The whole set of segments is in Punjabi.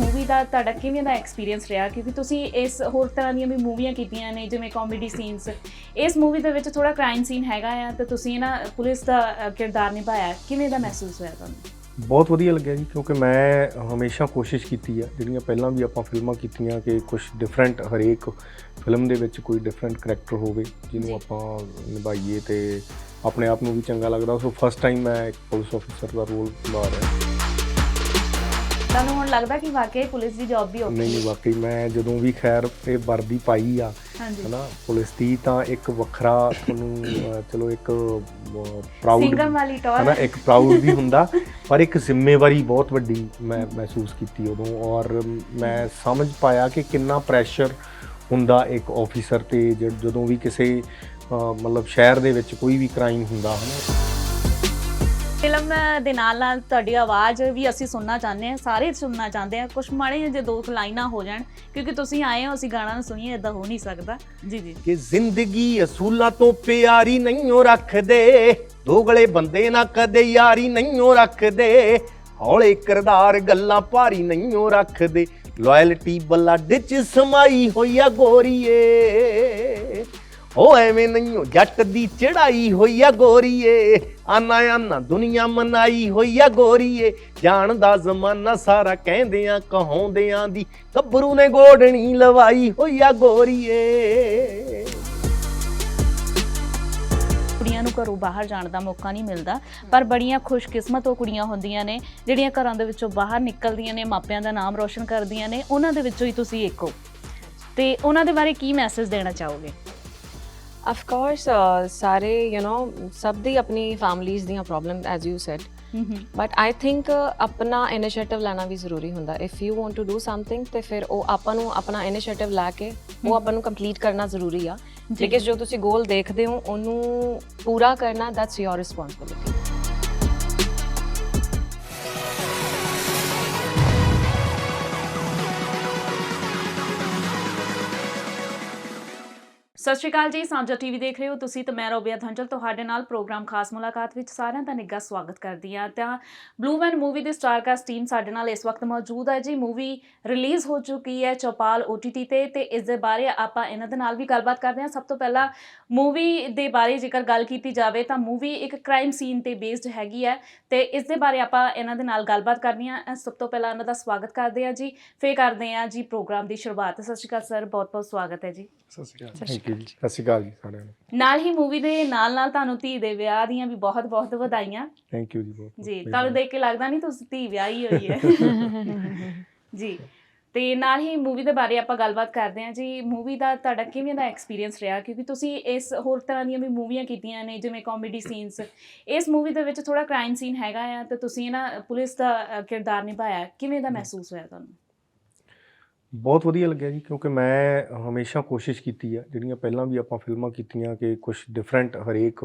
ਮੂਵੀ ਦਾ ਤੁਹਾਡਾ ਕਿਵੇਂ ਦਾ ਐਕਸਪੀਰੀਅੰਸ ਰਿਹਾ? ਕਿਉਂਕਿ ਤੁਸੀਂ ਇਸ ਹੋਰ ਤਰ੍ਹਾਂ ਦੀਆਂ ਵੀ ਮੂਵੀਆਂ ਕੀਤੀਆਂ ਨੇ ਜਿਵੇਂ ਕਾਮੇਡੀ ਸੀਨਸ ਇਸ ਮੂਵੀ ਦੇ ਵਿੱਚ ਥੋੜਾ ਕ੍ਰਾਈਮ ਸੀਨ ਹੈਗਾ ਆ ਤੇ ਤੁਸੀਂ ਨਾ ਪੁਲਿਸ ਦਾ ਕਿਰਦਾਰ ਨਿਭਾਇਆ। ਕਿਵੇਂ ਦਾ ਮਹਿਸੂਸ ਹੋਇਆ ਤੁਹਾਨੂੰ? ਬਹੁਤ ਵਧੀਆ ਲੱਗਿਆ ਜੀ ਕਿਉਂਕਿ ਮੈਂ ਹਮੇਸ਼ਾ ਕੋਸ਼ਿਸ਼ ਕੀਤੀ ਆ ਜਿਹੜੀਆਂ ਪਹਿਲਾਂ ਵੀ ਆਪਾਂ ਫਿਲਮਾਂ ਕੀਤੀਆਂ ਕਿ ਕੁਝ ਡਿਫਰੈਂਟ ਹਰੇਕ ਫਿਲਮ ਦੇ ਵਿੱਚ ਕੋਈ ਡਿਫਰੈਂਟ ਕਰੈਕਟਰ ਹੋਵੇ। ਜਿਹਨੂੰ ਆਪਾਂ ਨਿਭਾਈਏ ਤੇ ਆਪਣੇ ਆਪ ਨੂੰ ਵੀ ਚੰਗਾ ਲੱਗਦਾ। ਸੋ ਫਸਟ ਟਾਈਮ ਮੈਂ ਇੱਕ ਪੁਲਿਸ ਅਫਸਰ ਦਾ ਰੋਲ ਨਿਭਾ ਰਿਹਾ। ਤੁਹਾਨੂੰ ਹੁਣ ਲੱਗਦਾ ਕਿ ਵਾਕਈ ਪੁਲਿਸ ਦੀ ਜੌਬ ਵੀ ਔਖੀ ਨਹੀਂ ਨਹੀਂ ਵਾਕਈ ਮੈਂ ਜਦੋਂ ਵੀ ਖੈਰ ਇਹ ਵਰਦੀ ਪਾਈ ਆ ਹਨਾ ਪੁਲਿਸ ਦੀ ਤਾਂ ਇੱਕ ਵੱਖਰਾ ਤੁਹਾਨੂੰ ਚਲੋ ਇੱਕ ਪ੍ਰਾਊਡ ਸਿੰਗਮ ਵਾਲੀ ਟੌਰ ਹਨਾ ਇੱਕ ਪ੍ਰਾਊਡ ਵੀ ਹੁੰਦਾ ਪਰ ਇੱਕ ਜ਼ਿੰਮੇਵਾਰੀ ਬਹੁਤ ਵੱਡੀ ਮੈਂ ਮਹਿਸੂਸ ਕੀਤੀ ਉਦੋਂ ਔਰ ਮੈਂ ਸਮਝ ਪਾਇਆ ਕਿ ਕਿੰਨਾ ਪ੍ਰੈਸ਼ਰ ਹੁੰਦਾ ਇੱਕ ਆਫੀਸਰ ਤੇ ਜਦੋਂ ਵੀ ਕਿਸੇ ਮਤਲਬ ਸ਼ਹਿਰ ਦੇ ਵਿੱਚ ਕੋਈ ਵੀ ਕ੍ਰਾਈਮ ਹੁੰਦਾ ਹਨਾ। ਫਿਲਮ ਦੇ ਨਾਲ ਨਾਲ ਤੁਹਾਡੀ ਆਵਾਜ਼ ਵੀ ਅਸੀਂ ਸੁਣਨਾ ਚਾਹੁੰਦੇ ਹਾਂ, ਸਾਰੇ ਸੁਣਨਾ ਚਾਹੁੰਦੇ ਹਾਂ। ਕੁਝ ਮਾੜੇ ਜਿਹੇ ਦੋ ਲਾਈਨਾਂ ਹੋ ਜਾਣ, ਕਿਉਂਕਿ ਤੁਸੀਂ ਆਏ ਹੋ, ਅਸੀਂ ਗਾਣਾ ਸੁਣੀਏ ਇਦਾਂ ਹੋ ਨਹੀਂ ਸਕਦਾ। ਜੀ ਜੀ। ਕਿ ਜ਼ਿੰਦਗੀ ਅਸੂਲਾਂ ਤੋਂ ਪਿਆਰੀ ਨਹੀਂ ਉਹ ਰੱਖਦੇ ਦੋਗਲੇ ਬੰਦੇ ਨਾ ਕਦੇ ਯਾਰੀ ਨਹੀਂ ਉਹ ਰੱਖਦੇ, ਹੌਲੇ ਕਿਰਦਾਰ ਗੱਲਾਂ ਭਾਰੀ ਨਹੀਂ ਉਹ ਰੱਖਦੇ ਲਾਇਲਟੀ ਬਲੱਡ ਚ ਸਮਾਈ ਹੋਈ ਆ ਗੋਰੀਏ। ਉਹ ਐਵੇਂ ਨਹੀਂ, ਉਹ ਜੱਟ ਦੀ ਚੜਾਈ ਹੋਈ ਆ ਗੋਰੀਏ। ਆਨਾ ਆਨਾ ਦੁਨੀਆ ਮਨਾਈ ਹੋਈ ਆ ਗੋਰੀਏ। ਜਾਣਦਾ ਜ਼ਮਾਨਾ ਸਾਰਾ ਕਹਿੰਦਿਆਂ ਕਹਾਉਂਦਿਆਂ ਦੀ, ਗੱਭਰੂ ਨੇ ਗੋਡਣੀ ਲਵਾਈ ਹੋਈ ਆ ਗੋਰੀਏ। ਕੁੜੀਆਂ ਨੂੰ ਘਰੋਂ ਬਾਹਰ ਜਾਣ ਦਾ ਮੌਕਾ ਨਹੀਂ ਮਿਲਦਾ, ਪਰ ਬੜੀਆਂ ਖੁਸ਼ਕਿਸਮਤ ਉਹ ਕੁੜੀਆਂ ਹੁੰਦੀਆਂ ਨੇ, ਜਿਹੜੀਆਂ ਘਰਾਂ ਦੇ ਵਿੱਚੋਂ ਬਾਹਰ ਨਿਕਲਦੀਆਂ ਨੇ, ਮਾਪਿਆਂ ਦਾ ਨਾਮ ਰੋਸ਼ਨ ਕਰਦੀਆਂ ਨੇ, ਉਹਨਾਂ ਦੇ ਵਿੱਚੋਂ ਹੀ ਤੁਸੀਂ ਇੱਕ ਹੋ ਤੇ ਉਹਨਾਂ ਦੇ ਬਾਰੇ ਕੀ ਮੈਸੇਜ ਦੇਣਾ ਚਾਹੋਗੇ? ਆਫ ਕੋਰਸ ਸਾਰੇ ਯੂ نو ਸਭ ਦੀ ਆਪਣੀ ਫੈਮਲੀਜ਼ ਦੀਆਂ problem as you said hmm hmm but I think ਆਪਣਾ ਇਨੀਸ਼ੀਏਟਿਵ ਲੈਣਾ ਵੀ ਜ਼ਰੂਰੀ ਹੁੰਦਾ if you want to do something ਤੇ ਫਿਰ ਉਹ ਆਪਾਂ ਨੂੰ ਆਪਣਾ ਇਨੀਸ਼ੀਏਟਿਵ ਲੈ ਕੇ ਉਹ ਆਪਾਂ ਨੂੰ ਕੰਪਲੀਟ ਕਰਨਾ ਜ਼ਰੂਰੀ ਆ ਜੀ। ਬਿਕਾਜ਼ ਜੋ ਤੁਸੀਂ ਗੋਲ ਦੇਖਦੇ ਹੋ ਉਹਨੂੰ ਪੂਰਾ ਕਰਨਾ ਦੈਟਸ ਯੋਰ ਰਿਸਪੌਂਸਿਬਿਲਿਟੀ ਸਤਿ ਸ਼੍ਰੀ ਅਕਾਲ ਜੀ ਸਾਂਝਾ ਟੀਵੀ ਦੇਖ ਰਹੇ ਹੋ ਤੁਸੀਂ ਤੇ ਮੈਂ ਰੋਬੀਆ ਧੰਜਲ ਤੁਹਾਡੇ ਨਾਲ ਪ੍ਰੋਗਰਾਮ ਖਾਸ ਮੁਲਾਕਾਤ ਵਿੱਚ ਸਾਰਿਆਂ ਦਾ ਨਿੱਘਾ ਸਵਾਗਤ ਕਰਦੀ ਹਾਂ। ਤਾਂ ਬਲੂ ਮੈਨ ਮੂਵੀ ਦੀ ਸਟਾਰ ਕਾਸਟ ਟੀਮ ਸਾਡੇ ਨਾਲ ਇਸ ਵਕਤ ਮੌਜੂਦ ਹੈ ਜੀ। ਮੂਵੀ ਰਿਲੀਜ਼ ਹੋ ਚੁੱਕੀ ਹੈ ਚੌਪਾਲ OTT ਤੇ ਤੇ ਇਸ ਦੇ ਬਾਰੇ ਆਪਾਂ ਇਹਨਾਂ ਦੇ ਨਾਲ ਵੀ ਗੱਲਬਾਤ ਕਰਦੇ ਹਾਂ। ਸਭ ਤੋਂ ਪਹਿਲਾਂ ਮੂਵੀ ਦੇ ਬਾਰੇ ਜੇਕਰ ਗੱਲ ਕੀਤੀ ਜਾਵੇ ਤਾਂ ਮੂਵੀ ਇੱਕ ਕ੍ਰਾਈਮ ਸੀਨ ਤੇ ਬੇਸਡ ਹੈਗੀ ਹੈ ਤੇ ਇਸ ਦੇ ਬਾਰੇ ਆਪਾਂ ਇਹਨਾਂ ਦੇ ਨਾਲ ਗੱਲਬਾਤ ਕਰਨੀ ਆ। ਸਭ ਤੋਂ ਪਹਿਲਾਂ ਇਹਨਾਂ ਦਾ ਸਵਾਗਤ ਕਰਦੇ ਹਾਂ ਜੀ। ਫੇਰ ਕਰਦੇ ਹਾਂ ਜੀ ਪ੍ਰੋਗਰਾਮ ਦੀ ਸ਼ੁਰੂਆਤ। ਸਤਿ ਸ਼੍ਰੀ ਅਕਾਲ ਸਰ ਬਹੁਤ ਬਹੁਤ ਸਵਾਗਤ ਹੈ ਜੀ। ਸਤਿ ਸ਼੍ਰੀ ਅਕਾਲ। ਯੂ ਜੀ। ਸਤਿ ਸ਼੍ਰੀ ਅਕਾਲ ਜੀ ਸਾਰਿਆਂ ਨੂੰ। ਨਾਲ ਹੀ ਮੂਵੀ ਦੇ ਨਾਲ ਨਾਲ ਤੁਹਾਨੂੰ ਧੀ ਦੇ ਵਿਆਹ ਦੀਆਂ ਵੀ ਬਹੁਤ ਬਹੁਤ ਵਧਾਈਆਂ। ਥੈਂਕ ਯੂ ਜੀ ਬਹੁਤ। ਜੀ ਤੁਹਾਨੂੰ ਦੇਖ ਕੇ ਲੱਗਦਾ ਨਹੀਂ ਤੁਸੀਂ ਧੀ ਵਿਆਹੀ ਹੋਈ ਹੈ। ਜੀ ਤੇ ਨਾਲ ਹੀ ਮੂਵੀ ਦੇ ਬਾਰੇ ਆਪਾਂ ਗੱਲਬਾਤ ਕਰਦੇ ਹਾਂ ਜੀ। ਮੂਵੀ ਦਾ ਤੁਹਾਡਾ ਕਿਵੇਂ ਦਾ ਐਕਸਪੀਰੀਅੰਸ ਰਿਹਾ? ਕਿਉਂਕਿ ਤੁਸੀਂ ਇਸ ਹੋਰ ਤਰ੍ਹਾਂ ਦੀਆਂ ਵੀ ਮੂਵੀਆਂ ਕੀਤੀਆਂ ਨੇ ਜਿਵੇਂ ਕਾਮੇਡੀ ਸੀਨਸ ਇਸ ਮੂਵੀ ਦੇ ਵਿੱਚ ਥੋੜਾ ਕ੍ਰਾਈਮ ਸੀਨ ਹੈਗਾ ਆ ਤੇ ਤੁਸੀਂ ਨਾ ਪੁਲਿਸ ਦਾ ਕਿਰਦਾਰ ਨਿਭਾਇਆ। ਕਿਵੇਂ ਦਾ ਮਹਿਸੂਸ ਹੋਇਆ ਤੁਹਾਨੂੰ? ਬਹੁਤ ਵਧੀਆ ਲੱਗਿਆ ਜੀ ਕਿਉਂਕਿ ਮੈਂ ਹਮੇਸ਼ਾ ਕੋਸ਼ਿਸ਼ ਕੀਤੀ ਆ ਜਿਹੜੀਆਂ ਪਹਿਲਾਂ ਵੀ ਆਪਾਂ ਫਿਲਮਾਂ ਕੀਤੀਆਂ ਕਿ ਕੁਝ ਡਿਫਰੈਂਟ ਹਰੇਕ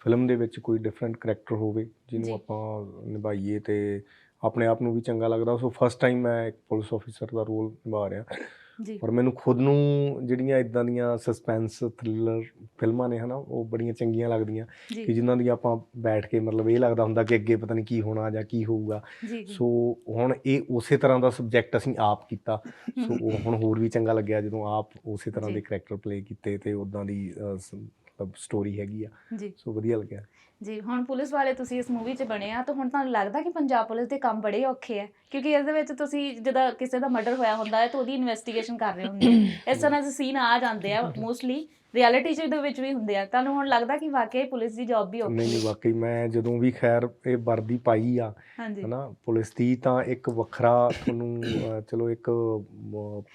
ਫਿਲਮ ਦੇ ਵਿੱਚ ਕੋਈ ਡਿਫਰੈਂਟ ਕਰੈਕਟਰ ਹੋਵੇ। ਜਿਹਨੂੰ ਆਪਾਂ ਨਿਭਾਈਏ ਤੇ ਆਪਣੇ ਆਪ ਨੂੰ ਵੀ ਚੰਗਾ ਲੱਗਦਾ ਸੋ ਫਸਟ ਟਾਈਮ ਮੈਂ ਇੱਕ ਪੁਲਿਸ ਅਫਸਰ ਦਾ ਰੋਲ ਨਿਭਾ ਰਿਹਾ ਪਰ ਮੈਨੂੰ ਖੁਦ ਨੂੰ ਜਿਹੜੀਆਂ ਇਦਾਂ ਦੀਆਂ ਸਸਪੈਂਸ ਥ੍ਰਿਲਰ ਫਿਲਮਾਂ ਨੇ ਹਨਾ ਉਹ ਬੜੀਆਂ ਚੰਗੀਆਂ ਲੱਗਦੀਆਂ ਕਿ ਜਿਨ੍ਹਾਂ ਦੀ ਆਪਾਂ ਬੈਠ ਕੇ ਮਤਲਬ ਇਹ ਲੱਗਦਾ ਹੁੰਦਾ ਕਿ ਅੱਗੇ ਪਤਾ ਨਹੀਂ ਕੀ ਹੋਣਾ ਜਾਂ ਕੀ ਹੋਊਗਾ। ਸੋ ਹੁਣ ਇਹ ਉਸੇ ਤਰ੍ਹਾਂ ਦਾ ਸਬਜੈਕਟ ਅਸੀਂ ਆਪ ਕੀਤਾ। ਸੋ ਉਹ ਹੁਣ ਹੋਰ ਵੀ ਚੰਗਾ ਲੱਗਿਆ ਜਦੋਂ ਆਪ ਉਸੇ ਤਰ੍ਹਾਂ। ਦੇ ਕਰੈਕਟਰ ਪਲੇ ਕੀਤੇ ਤੇ ਉਦਾਂ ਦੀ ਮਤਲਬ ਸਟੋਰੀ ਹੈਗੀ ਆ। ਸੋ ਵਧੀਆ ਲੱਗਿਆ। ਜੀ, ਹੁਣ ਪੁਲਿਸ ਵਾਲੇ ਤੁਸੀਂ ਇਸ ਮੂਵੀ 'ਚ ਬਣੇ ਆ, ਤਾਂ ਹੁਣ ਤੁਹਾਨੂੰ ਲੱਗਦਾ ਕਿ ਪੰਜਾਬ ਪੁਲਿਸ ਦੇ ਕੰਮ ਬੜੇ ਔਖੇ ਆ? ਕਿਉਂਕਿ ਇਸ ਦੇ ਵਿੱਚ ਤੁਸੀਂ ਜਦੋਂ ਕਿਸੇ ਦਾ ਮਰਡਰ ਹੋਇਆ ਹੁੰਦਾ ਹੈ, ਤਾਂ ਉਹਦੀ ਇਨਵੈਸਟੀਗੇਸ਼ਨ ਕਰ ਰਹੇ ਹੁੰਦੇ ਆ। ਇਸ ਤਰ੍ਹਾਂ ਦੇ ਸੀਨ ਆ ਜਾਂਦੇ ਆ ਮੋਸਟਲੀ ਰਿਐਲਿਟੀ 'ਚ ਦੇ ਵਿੱਚ ਵੀ ਹੁੰਦੇ ਆ। ਤੁਹਾਨੂੰ ਹੁਣ ਲੱਗਦਾ ਕਿ ਵਾਕਈ ਪੁਲਿਸ ਦੀ ਜੌਬ ਵੀ ਔਖੀ ਨਹੀਂ ਨਹੀਂ ਵਾਕਈ ਮੈਂ ਜਦੋਂ ਵੀ ਖੈਰ ਇਹ ਵਰਦੀ ਪਾਈ ਆ ਹਨਾ ਪੁਲਿਸ ਦੀ ਤਾਂ ਇੱਕ ਵੱਖਰਾ ਤੁਹਾਨੂੰ ਚਲੋ ਇੱਕ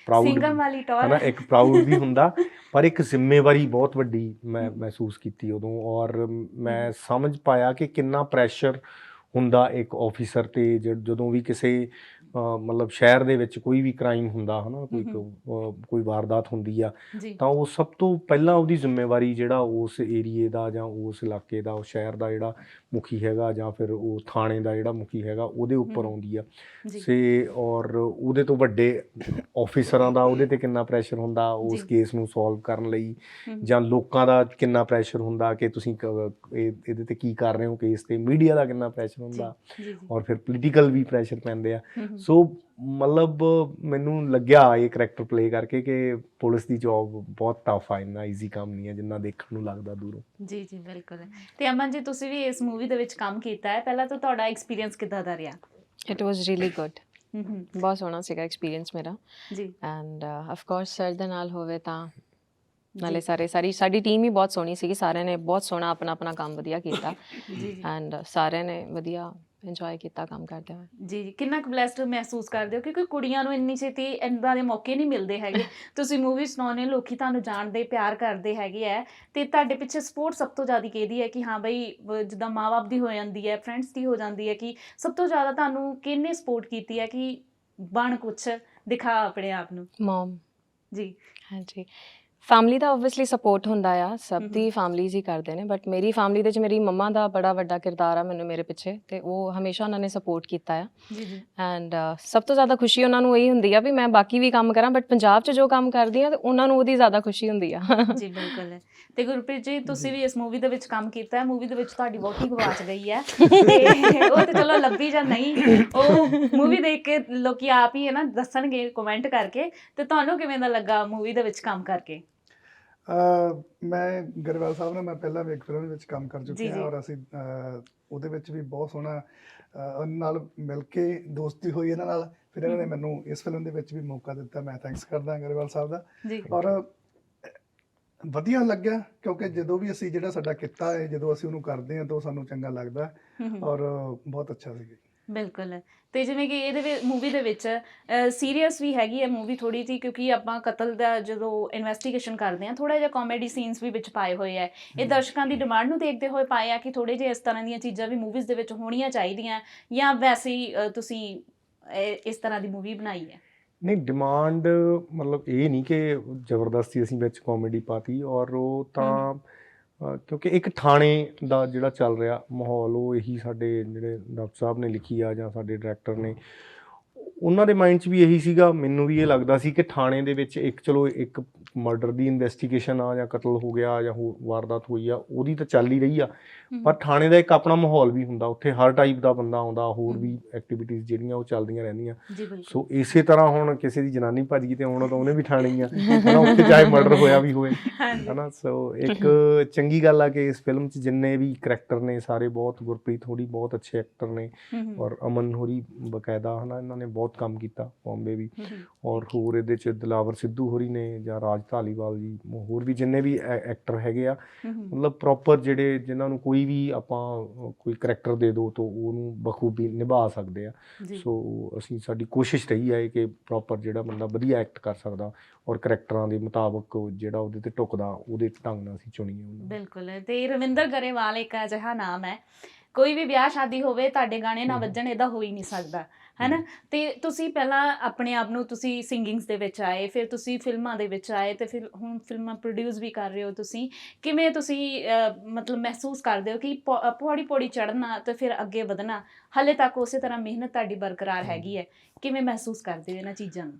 ਪ੍ਰਾਊਡ ਸਿੰਗਮ ਵਾਲੀ ਹਨਾ ਟੌਰ ਇੱਕ ਪ੍ਰਾਊਡ ਵੀ ਹੁੰਦਾ ਪਰ ਇੱਕ ਜ਼ਿੰਮੇਵਾਰੀ ਬਹੁਤ ਵੱਡੀ ਮੈਂ ਮਹਿਸੂਸ ਕੀਤੀ ਉਦੋਂ ਔਰ ਮੈਂ ਸਮਝ ਪਾਇਆ ਕਿ ਕਿੰਨਾ ਪ੍ਰੈਸ਼ਰ ਹੁੰਦਾ ਇੱਕ ਆਫੀਸਰ ਤੇ ਜਦੋਂ ਵੀ ਕਿਸੇ ਮਤਲਬ ਸ਼ਹਿਰ ਦੇ ਵਿੱਚ ਕੋਈ ਵੀ ਕ੍ਰਾਈਮ ਹੁੰਦਾ ਹਨਾ ਕੋਈ ਕੋਈ ਵਾਰਦਾਤ ਹੁੰਦੀ ਆ ਤਾਂ ਉਹ ਸਭ ਤੋਂ ਪਹਿਲਾਂ ਉਹਦੀ ਜ਼ਿੰਮੇਵਾਰੀ ਜਿਹੜਾ ਉਸ ਏਰੀਏ ਦਾ ਜਾਂ ਉਸ ਇਲਾਕੇ ਦਾ ਉਸ ਸ਼ਹਿਰ ਦਾ ਜਿਹੜਾ ਮੁਖੀ ਹੈਗਾ ਜਾਂ ਫਿਰ ਉਹ ਥਾਣੇ ਦਾ ਜਿਹੜਾ ਮੁਖੀ ਹੈਗਾ ਉਹਦੇ ਉੱਪਰ। ਆਉਂਦੀ ਆ ਸੇ ਔਰ ਉਹਦੇ ਤੋਂ ਵੱਡੇ ਆਫੀਸਰਾਂ ਦਾ ਉਹਦੇ ਤੇ ਕਿੰਨਾ ਪ੍ਰੈਸ਼ਰ ਹੁੰਦਾ ਉਸ। ਕੇਸ ਨੂੰ ਸੋਲਵ ਕਰਨ ਲਈ। ਜਾਂ ਲੋਕਾਂ ਦਾ ਕਿੰਨਾ ਪ੍ਰੈਸ਼ਰ ਹੁੰਦਾ ਕਿ ਤੁਸੀਂ ਇਹਦੇ ਤੇ ਕੀ ਕਰ ਰਹੇ ਹੋ ਕੇਸ ਤੇ ਮੀਡੀਆ ਦਾ ਕਿੰਨਾ ਪ੍ਰੈਸ਼ਰ ਹੁੰਦਾ ਔਰ ਫਿਰ ਪੋਲੀਟੀਕਲ ਵੀ ਪ੍ਰੈਸ਼ਰ ਪੈਂਦੇ ਆ ਸੋ ਮਤਲਬ ਮੈਨੂੰ ਲੱਗਿਆ ਇਹ ਕਰੈਕਟਰ ਪਲੇ ਕਰਕੇ ਕਿ ਪੁਲਿਸ ਦੀ ਜੌਬ ਬਹੁਤ ਟਫ ਆ ਇੰਨਾ ਈਜ਼ੀ ਕੰਮ ਨਹੀਂ ਹੈ ਜਿੰਨਾ ਦੇਖਣ ਨੂੰ ਲੱਗਦਾ ਦੂਰੋਂ। ਜੀ ਜੀ ਬਿਲਕੁਲ। ਤੇ ਅਮਨ ਜੀ ਤੁਸੀਂ ਵੀ ਇਸ ਮੂਵੀ ਦੇ ਵਿੱਚ ਕੰਮ ਕੀਤਾ ਹੈ? ਪਹਿਲਾਂ ਤਾਂ ਤੁਹਾਡਾ ਐਕਸਪੀਰੀਅੰਸ ਕਿੱਦਾਂ ਦਾ ਰਿਹਾ? It was really good hmm, hmm, ਬਹੁਤ ਸੋਹਣਾ ਸੀਗਾ ਐਕਸਪੀਰੀਅੰਸ ਮੇਰਾ। ਜੀ। ਐਂਡ ਆਫ ਕੋਰਸ ਸਰ ਦੇ ਨਾਲ ਹੋਵੇ ਤਾਂ ਨਾਲੇ ਸਾਰੇ ਸਾਰੀ ਸਾਡੀ ਟੀਮ ਹੀ ਬਹੁਤ ਸੋਹਣੀ ਸੀਗੀ। ਸਾਰਿਆਂ ਨੇ ਬਹੁਤ ਸੋਹਣਾ ਆਪਣਾ ਆਪਣਾ ਕੰਮ ਵਧੀਆ ਕੀਤਾ। ਐਂਡ ਸਾਰਿਆਂ ਨੇ ਵਧੀਆ ਇੰਜੋਏ ਕੀਤਾ ਕੰਮ ਕਰਦੇ ਹੋਏ। ਜੀ ਜੀ। ਕਿੰਨਾ ਕੁ ਬlesed ਮਹਿਸੂਸ ਕਰਦੇ ਹੋ? ਕਿਉਂਕਿ ਕੁੜੀਆਂ ਨੂੰ ਇੰਨੀ ਛੇਤੀ ਇੰਦਾਂ ਦੇ ਮੌਕੇ ਨਹੀਂ ਮਿਲਦੇ ਹੈਗੇ। ਤੁਸੀਂ ਮੂਵੀ ਸੁਣਾਉਣੇ ਲੋਕੀ ਤੁਹਾਨੂੰ ਜਾਣਦੇ ਪਿਆਰ ਕਰਦੇ ਹੈਗੇ ਐ ਤੇ ਤੁਹਾਡੇ ਪਿੱਛੇ ਸਪੋਰਟ ਸਭ ਤੋਂ ਜ਼ਿਆਦਾ ਕਿਹਦੀ ਹੈ? ਕਿ ਹਾਂ ਬਈ ਜਿੱਦਾਂ ਮਾਪੇ ਦੀ ਹੋ ਜਾਂਦੀ ਹੈ ਫਰੈਂਡਸ ਦੀ ਹੋ ਜਾਂਦੀ ਹੈ ਕਿ ਸਭ ਤੋਂ ਜ਼ਿਆਦਾ ਤੁਹਾਨੂੰ ਕਿਹਨੇ ਸਪੋਰਟ ਕੀਤੀ ਹੈ? ਕਿ ਬਣ ਕੁਛ ਦਿਖਾ ਆਪਣੇ ਆਪ ਨੂੰ? ਮਮ ਜੀ। ਹਾਂਜੀ। ਫੈਮਿਲੀ ਦਾ ਆਬਵੀਅਸਲੀ ਸਪੋਰਟ ਹੁੰਦਾ ਆ ਸਭ। ਦੀ ਫੈਮਲੀਜ਼ ਹੀ ਕਰਦੇ ਨੇ ਬਟ ਮੇਰੀ ਫੈਮਿਲੀ ਦੇ ਵਿੱਚ ਮੇਰੀ ਮੰਮਾ ਦਾ ਬੜਾ ਵੱਡਾ ਕਿਰਦਾਰ ਆ ਮੈਨੂੰ ਮੇਰੇ ਪਿੱਛੇ ਤੇ ਉਹ ਹਮੇਸ਼ਾ ਉਹਨਾਂ ਨੇ ਸਪੋਰਟ ਕੀਤਾ ਆ। ਜੀ ਜੀ। ਐਂਡ ਸਭ ਤੋਂ ਜ਼ਿਆਦਾ ਖੁਸ਼ੀ ਉਹਨਾਂ ਨੂੰ ਇਹੀ ਹੁੰਦੀ ਆ ਵੀ ਮੈਂ ਬਾਕੀ ਵੀ ਕੰਮ ਕਰਾਂ ਬਟ ਪੰਜਾਬ 'ਚ ਜੋ ਕੰਮ ਕਰਦੀ ਆ ਤੇ ਉਹਨਾਂ ਨੂੰ ਉਹਦੀ ਜ਼ਿਆਦਾ ਖੁਸ਼ੀ ਹੁੰਦੀ ਆ। ਜੀ ਬਿਲਕੁਲ। ਤੇ ਗੁਰਪ੍ਰੀਤ ਜੀ ਤੁਸੀਂ ਵੀ ਇਸ ਮੂਵੀ ਦੇ ਵਿੱਚ ਕੰਮ ਕੀਤਾ ਹੈ ਮੂਵੀ ਦੇ ਵਿੱਚ ਤੁਹਾਡੀ ਵੋਟੀ ਗਵਾਚ ਗਈ ਹੈ ਤੇ ਉਹ ਤੇ ਚਲੋ ਲੱਭੀ ਜਾਂ ਨਹੀਂ ਉਹ ਮੂਵੀ ਦੇਖ ਕੇ ਲੋਕੀ ਆਪ ਹੀ ਹੈ ਨਾ ਦੱਸਣਗੇ ਕਮੈਂਟ ਕਰਕੇ ਤੇ ਤੁਹਾਨੂੰ ਕਿਵੇਂ ਦਾ ਲੱਗਾ ਮੂਵੀ ਦੇ ਵਿੱਚ ਕੰਮ ਕਰਕੇ? ਮੈਂ ਗਰੇਵਾਲ ਸਾਹਿਬ ਨਾਲ ਮੈਂ ਪਹਿਲਾਂ ਵੀ ਇੱਕ ਫਿਲਮ ਵਿੱਚ ਕੰਮ ਕਰ ਚੁੱਕਿਆ ਜੀ। ਔਰ ਅਸੀਂ ਉਹਦੇ ਵਿੱਚ ਵੀ ਬਹੁਤ ਸੋਹਣਾ ਉਹਨਾਂ ਨਾਲ ਮਿਲ ਕੇ ਦੋਸਤੀ ਹੋਈ ਇਹਨਾਂ ਨਾਲ ਫਿਰ ਇਹਨਾਂ ਨੇ। ਮੈਨੂੰ ਇਸ ਫਿਲਮ ਦੇ ਵਿੱਚ ਵੀ ਮੌਕਾ ਦਿੱਤਾ ਮੈਂ ਥੈਂਕਸ ਕਰਦਾ ਗਰੇਵਾਲ ਸਾਹਿਬ ਦਾ ਔਰ ਵਧੀਆ ਲੱਗਿਆ ਕਿਉਂਕਿ ਜਦੋਂ ਵੀ ਅਸੀਂ ਜਿਹੜਾ ਸਾਡਾ ਕਿੱਤਾ ਹੈ ਜਦੋਂ ਅਸੀਂ ਉਹਨੂੰ ਕਰਦੇ ਹਾਂ ਤਾਂ ਉਹ ਸਾਨੂੰ ਚੰਗਾ ਲੱਗਦਾ ਹੈ ਔਰ ਬਹੁਤ ਅੱਛਾ ਸੀ ਬਿਲਕੁਲ। ਤੇ ਜਿਵੇਂ ਕਿ ਇਹਦੇ ਵਿੱਚ ਮੂਵੀ ਦੇ ਵਿੱਚ ਸੀਰੀਅਸ ਵੀ ਹੈਗੀ ਹੈ ਮੂਵੀ ਥੋੜੀ ਜੀ ਕਿਉਂਕਿ ਆਪਾਂ ਕਤਲ ਦਾ ਜਦੋਂ ਇਨਵੈਸਟੀਗੇਸ਼ਨ ਕਰਦੇ ਹਾਂ ਥੋੜਾ ਜਿਹਾ ਕਾਮੇਡੀ ਸੀਨਸ ਵੀ ਵਿੱਚ ਪਾਏ ਹੋਏ ਆ। ਇਹ ਦਰਸ਼ਕਾਂ ਦੀ ਡਿਮਾਂਡ ਨੂੰ ਦੇਖਦੇ ਹੋਏ ਪਾਏ ਆ ਕਿ ਥੋੜੇ ਜਿਹੇ ਇਸ ਤਰ੍ਹਾਂ ਦੀਆਂ ਚੀਜ਼ਾਂ ਵੀ ਮੂਵੀਜ਼ ਦੇ ਵਿੱਚ ਹੋਣੀਆਂ ਚਾਹੀਦੀਆਂ ਜਾਂ ਵੈਸੇ ਹੀ ਤੁਸੀਂ ਇਸ ਤਰ੍ਹਾਂ ਦੀ ਮੂਵੀ ਬਣਾਈ ਹੈ। ਨਹੀਂ ਡਿਮਾਂਡ ਮਤਲਬ ਇਹ ਨਹੀਂ ਕਿ ਜ਼ਬਰਦਸਤੀ ਅਸੀਂ ਵਿੱਚ ਕਾਮੇਡੀ ਪਾਤੀ ਔਰ ਉਹ ਤਾਂ ਕਿਉਂਕਿ ਇੱਕ ਥਾਣੇ ਦਾ ਜਿਹੜਾ ਚੱਲ ਰਿਹਾ ਮਾਹੌਲ, ਉਹ ਇਹੀ ਸਾਡੇ ਜਿਹੜੇ ਡਾਕਟਰ ਸਾਹਿਬ ਨੇ ਲਿਖੀ ਆ ਜਾਂ ਸਾਡੇ ਡਾਇਰੈਕਟਰ ਨੇ ਉਹਨਾਂ ਦੇ ਮਾਈਂਡ 'ਚ ਵੀ ਇਹੀ ਸੀਗਾ ਮੈਨੂੰ ਵੀ ਇਹ ਲੱਗਦਾ ਸੀ ਕਿ ਥਾਣੇ ਦੇ ਵਿੱਚ ਇੱਕ ਚਲੋ ਇੱਕ ਮਰਡਰ ਦੀ ਇਨਵੈਸਟੀਗੇਸ਼ਨ ਆ ਜਾਂ ਕਤਲ ਹੋ ਗਿਆ ਜਾਂ ਹੋਰ ਵਾਰਦਾਤ ਹੋਈ ਆ ਉਹਦੀ ਤਾਂ ਚੱਲ ਹੀ ਰਹੀ ਆ। ਪਰ ਥਾਣੇ ਦਾ ਇੱਕ ਆਪਣਾ ਮਾਹੌਲ ਵੀ ਹੁੰਦਾ ਉੱਥੇ ਹਰ ਟਾਈਪ ਦਾ ਬੰਦਾ ਆਉਂਦਾ ਹੋਰ ਵੀ ਐਕਟੀਵਿਟੀਜ਼ ਜਿਹੜੀਆਂ ਉਹ ਚੱਲਦੀਆਂ ਰਹਿੰਦੀਆਂ। ਸੋ ਇਸੇ ਤਰ੍ਹਾਂ ਹੁਣ ਕਿਸੇ ਦੀ ਜਨਾਨੀ ਭੱਜ ਗਈ ਤੇ ਆਉਣਾ ਤਾਂ ਉਹਨੇ ਵੀ ਠਾਣੀ ਆ ਹਨਾ ਉੱਥੇ ਚਾਹੇ ਮਰਡਰ ਹੋਇਆ ਵੀ ਹੋਵੇ ਹਨਾ। ਸੋ ਇੱਕ ਚੰਗੀ ਗੱਲ ਆ ਕਿ ਇਸ ਫਿਲਮ 'ਚ ਜਿੰਨੇ ਵੀ ਕਰੈਕਟਰ ਨੇ ਸਾਰੇ ਬਹੁਤ ਗੁਰਪ੍ਰੀਤ ਹੋਰੀ ਬਹੁਤ ਅੱਛੇ ਐਕਟਰ ਨੇ ਔਰ ਅਮਨ ਹੋਰੀ ਬਕਾਇਦਾ ਹਨਾ ਇਹਨਾਂ ਨੇ ਬਹੁਤ ਕੰਮ ਕੀਤਾ ਬੰਬੇ ਵੀ। ਔਰ ਹੋਰ ਇਹਦੇ 'ਚ ਦਿਲਾਵਰ ਸਿੱਧੂ ਹੋਰੀ ਨੇ ਜਾਂ ਰਾਜ ਧਾਲੀਵਾਲ ਜੀ ਹੋਰ ਵੀ ਜਿੰਨੇ ਵੀ ਐਕਟਰ ਹੈਗੇ ਆ ਮਤਲਬ ਪ੍ਰੋਪਰ ਜਿਹੜੇ ਜਿਨ੍ਹਾਂ ਨੂੰ ਕੋਈ ਵੀ ਆਪਾਂ ਕੋਈ ਕਰੈਕਟਰ ਦੇ ਦਿਓ ਤਾਂ ਉਹਨੂੰ ਬਖੂਬੀ ਨਿਭਾ ਸਕਦੇ ਆ। ਸੋ ਅਸੀਂ ਸਾਡੀ ਕੋਸ਼ਿਸ਼ ਰਹੀ ਹੈ ਕਿ ਪ੍ਰੋਪਰ ਜਿਹੜਾ ਬੰਦਾ ਵਧੀਆ ਐਕਟ ਕਰ ਸਕਦਾ ਔਰ ਕਰੈਕਟਰਾਂ ਦੇ ਮੁਤਾਬਕ ਜਿਹੜਾ ਉਹਦੇ ਤੇ ਟੁਕਦਾ ਉਹਦੇ ਢੰਗ ਨਾਲ ਅਸੀਂ ਚੁਣੀਏ ਉਹਨੂੰ। ਬਿਲਕੁਲ। ਤੇ ਰਵਿੰਦਰ ਗਰੇਵਾਲ ਇੱਕ ਅਜਿਹਾ ਨਾਮ ਹੈ। ਕੋਈ ਵੀ ਵਿਆਹ ਸ਼ਾਦੀ ਹੋਵੇ ਤੁਹਾਡੇ ਗਾਣੇ ਨਾ। ਵੱਜਣ ਇਹਦਾ ਹੋ ਹੀ ਨਹੀਂ ਸਕਦਾ। ਹੈਨਾ? ਤੇ ਤੁਸੀਂ ਪਹਿਲਾਂ ਆਪਣੇ ਆਪ ਨੂੰ ਤੁਸੀਂ ਸਿੰਗਿੰਗਸ ਦੇ ਵਿੱਚ ਆਏ ਫਿਰ ਤੁਸੀਂ ਫਿਲਮਾਂ ਦੇ ਵਿੱਚ ਆਏ ਤੇ ਫਿਰ ਹੁਣ ਫਿਲਮਾਂ ਪ੍ਰੋਡਿਊਸ ਵੀ ਕਰ ਰਹੇ ਹੋ ਤੁਸੀਂ। ਕਿਵੇਂ ਤੁਸੀਂ ਮਤਲਬ ਮਹਿਸੂਸ ਕਰਦੇ ਹੋ ਕਿ ਪੌੜੀ ਪੌੜੀ ਚੜ੍ਹਨਾ ਤੇ ਫਿਰ ਅੱਗੇ ਵਧਣਾ? ਹਲੇ ਤੱਕ ਉਸੇ ਤਰ੍ਹਾਂ ਮਿਹਨਤ ਤੁਹਾਡੀ ਬਰਕਰਾਰ ਹੈਗੀ ਹੈ। ਕਿਵੇਂ ਮਹਿਸੂਸ ਕਰਦੇ ਹੋ ਇਹਨਾਂ ਚੀਜ਼ਾਂ ਨੂੰ?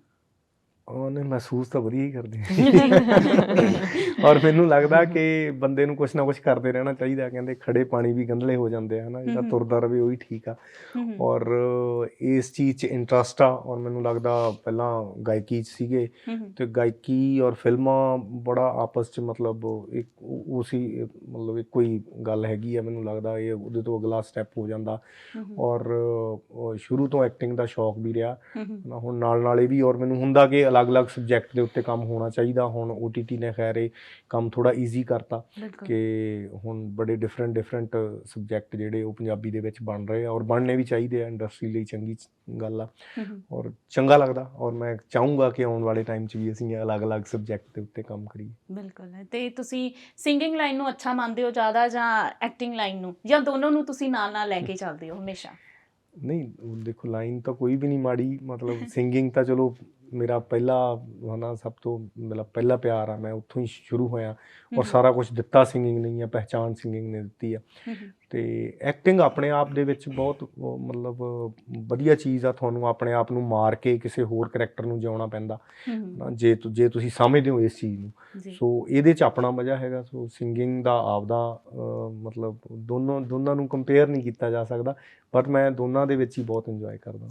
ਉਹਨੇ ਮਹਿਸੂਸ ਤਾਂ ਵਧੀਆ ਹੀ ਕਰਦੇ ਔਰ ਮੈਨੂੰ ਲੱਗਦਾ ਕਿ ਬੰਦੇ ਨੂੰ ਕੁਝ ਨਾ ਕੁਝ ਕਰਦੇ ਰਹਿਣਾ ਚਾਹੀਦਾ ਕਹਿੰਦੇ ਖੜੇ ਪਾਣੀ ਵੀ ਗੰਧਲੇ ਹੋ ਜਾਂਦੇ ਆ ਹਨਾ ਜਿਹੜਾ। ਤੁਰਦਾ ਰਵੇ ਉਹੀ ਠੀਕ ਆ। ਔਰ ਇਸ ਚੀਜ਼ 'ਚ ਇੰਟਰਸਟ ਆ ਔਰ ਮੈਨੂੰ ਲੱਗਦਾ ਪਹਿਲਾਂ ਗਾਇਕੀ 'ਚ ਸੀਗੇ ਤੇ ਗਾਇਕੀ ਔਰ ਫਿਲਮਾਂ ਬੜਾ ਆਪਸ 'ਚ ਮਤਲਬ ਇੱਕ ਉਹ ਉਹ ਸੀ ਮਤਲਬ ਇੱਕੋ ਹੀ ਗੱਲ ਹੈਗੀ ਆ ਮੈਨੂੰ ਲੱਗਦਾ ਇਹ ਉਹਦੇ ਤੋਂ ਅਗਲਾ ਸਟੈਪ ਹੋ ਜਾਂਦਾ। ਔਰ ਸ਼ੁਰੂ ਤੋਂ ਐਕਟਿੰਗ ਦਾ ਸ਼ੌਕ ਵੀ ਰਿਹਾ। ਹੁਣ ਨਾਲ ਨਾਲੇ ਵੀ ਔਰ ਮੈਨੂੰ ਹੁੰਦਾ ਕਿ ਅਲੱਗ-ਅਲੱਗ ਸਬਜੈਕਟ ਦੇ ਉੱਤੇ ਕੰਮ ਹੋਣਾ ਚਾਹੀਦਾ। ਹੁਣ OTT ਨੇ ਖੈਰ ਇਹ ਕੰਮ ਥੋੜਾ ਈਜ਼ੀ ਕਰਤਾ ਕਿ ਹੁਣ ਬੜੇ ਡਿਫਰੈਂਟ ਡਿਫਰੈਂਟ ਸਬਜੈਕਟ ਜਿਹੜੇ ਉਹ ਪੰਜਾਬੀ ਦੇ ਵਿੱਚ ਬਣ ਰਹੇ ਆ ਔਰ ਬਣਨੇ ਵੀ ਚਾਹੀਦੇ ਆ। ਇੰਡਸਟਰੀ ਲਈ ਚੰਗੀ ਗੱਲ ਆ। ਔਰ ਚੰਗਾ ਲੱਗਦਾ ਔਰ ਮੈਂ ਚਾਹੂੰਗਾ ਕਿ ਆਉਣ ਵਾਲੇ ਟਾਈਮ 'ਚ ਵੀ ਅਸੀਂ ਅਲੱਗ-ਅਲੱਗ ਸਬਜੈਕਟ ਦੇ ਉੱਤੇ ਕੰਮ ਕਰੀਏ। ਬਿਲਕੁਲ। ਤੇ ਤੁਸੀਂ ਸਿੰਗਿੰਗ ਲਾਈਨ ਨੂੰ ਅੱਛਾ ਮੰਨਦੇ ਹੋ ਜ਼ਿਆਦਾ ਜਾਂ ਐਕਟਿੰਗ ਲਾਈਨ ਨੂੰ? ਜਾਂ ਦੋਨੋਂ ਨੂੰ ਤੁਸੀਂ ਨਾਲ ਨਾਲ ਲੈ ਕੇ ਚੱਲਦੇ ਹੋ ਹਮੇਸ਼ਾ? ਨਹੀਂ ਉਹ ਦੇਖੋ ਲਾਈਨ ਤਾਂ ਕੋਈ ਵੀ ਨਹੀਂ ਮਾੜੀ। ਮਤਲਬ ਸਿੰਗਿੰਗ ਤਾਂ ਚਲੋ ਮੇਰਾ ਪਹਿਲਾ ਹਨਾ ਸਭ ਤੋਂ ਮਤਲਬ ਪਹਿਲਾ ਪਿਆਰ ਆ ਮੈਂ ਉੱਥੋਂ ਹੀ ਸ਼ੁਰੂ ਹੋਇਆ ਔਰ। ਸਾਰਾ ਕੁਝ ਦਿੱਤਾ ਸਿੰਗਿੰਗ ਨਹੀਂ ਆ ਪਹਿਚਾਨ ਸਿੰਗਿੰਗ ਨੇ ਦਿੱਤੀ ਆ ਤੇ ਐਕਟਿੰਗ ਆਪਣੇ ਆਪ ਦੇ ਵਿੱਚ ਬਹੁਤ ਮਤਲਬ ਵਧੀਆ ਚੀਜ਼ ਆ ਤੁਹਾਨੂੰ ਆਪਣੇ ਆਪ ਨੂੰ ਮਾਰ ਕੇ ਕਿਸੇ ਹੋਰ ਕੈਰੈਕਟਰ ਨੂੰ ਜਿਉਣਾ ਪੈਂਦਾ। ਜੇ ਜੇ ਤੁਸੀਂ ਸਮਝਦੇ ਹੋ ਇਸ ਚੀਜ਼ ਨੂੰ। ਸੋ ਇਹਦੇ ਚ ਆਪਣਾ ਮਜ਼ਾ ਹੈਗਾ ਸੋ ਸਿੰਗਿੰਗ ਦਾ ਆਪਦਾ ਮਤਲਬ ਦੋਨੋਂ ਦੋਨਾਂ ਨੂੰ ਕੰਪੇਅਰ ਨਹੀਂ ਕੀਤਾ ਜਾ ਸਕਦਾ ਬਟ ਮੈਂ ਦੋਨਾਂ ਦੇ ਵਿੱਚ ਹੀ ਬਹੁਤ ਇੰਜੋਏ ਕਰਦਾ।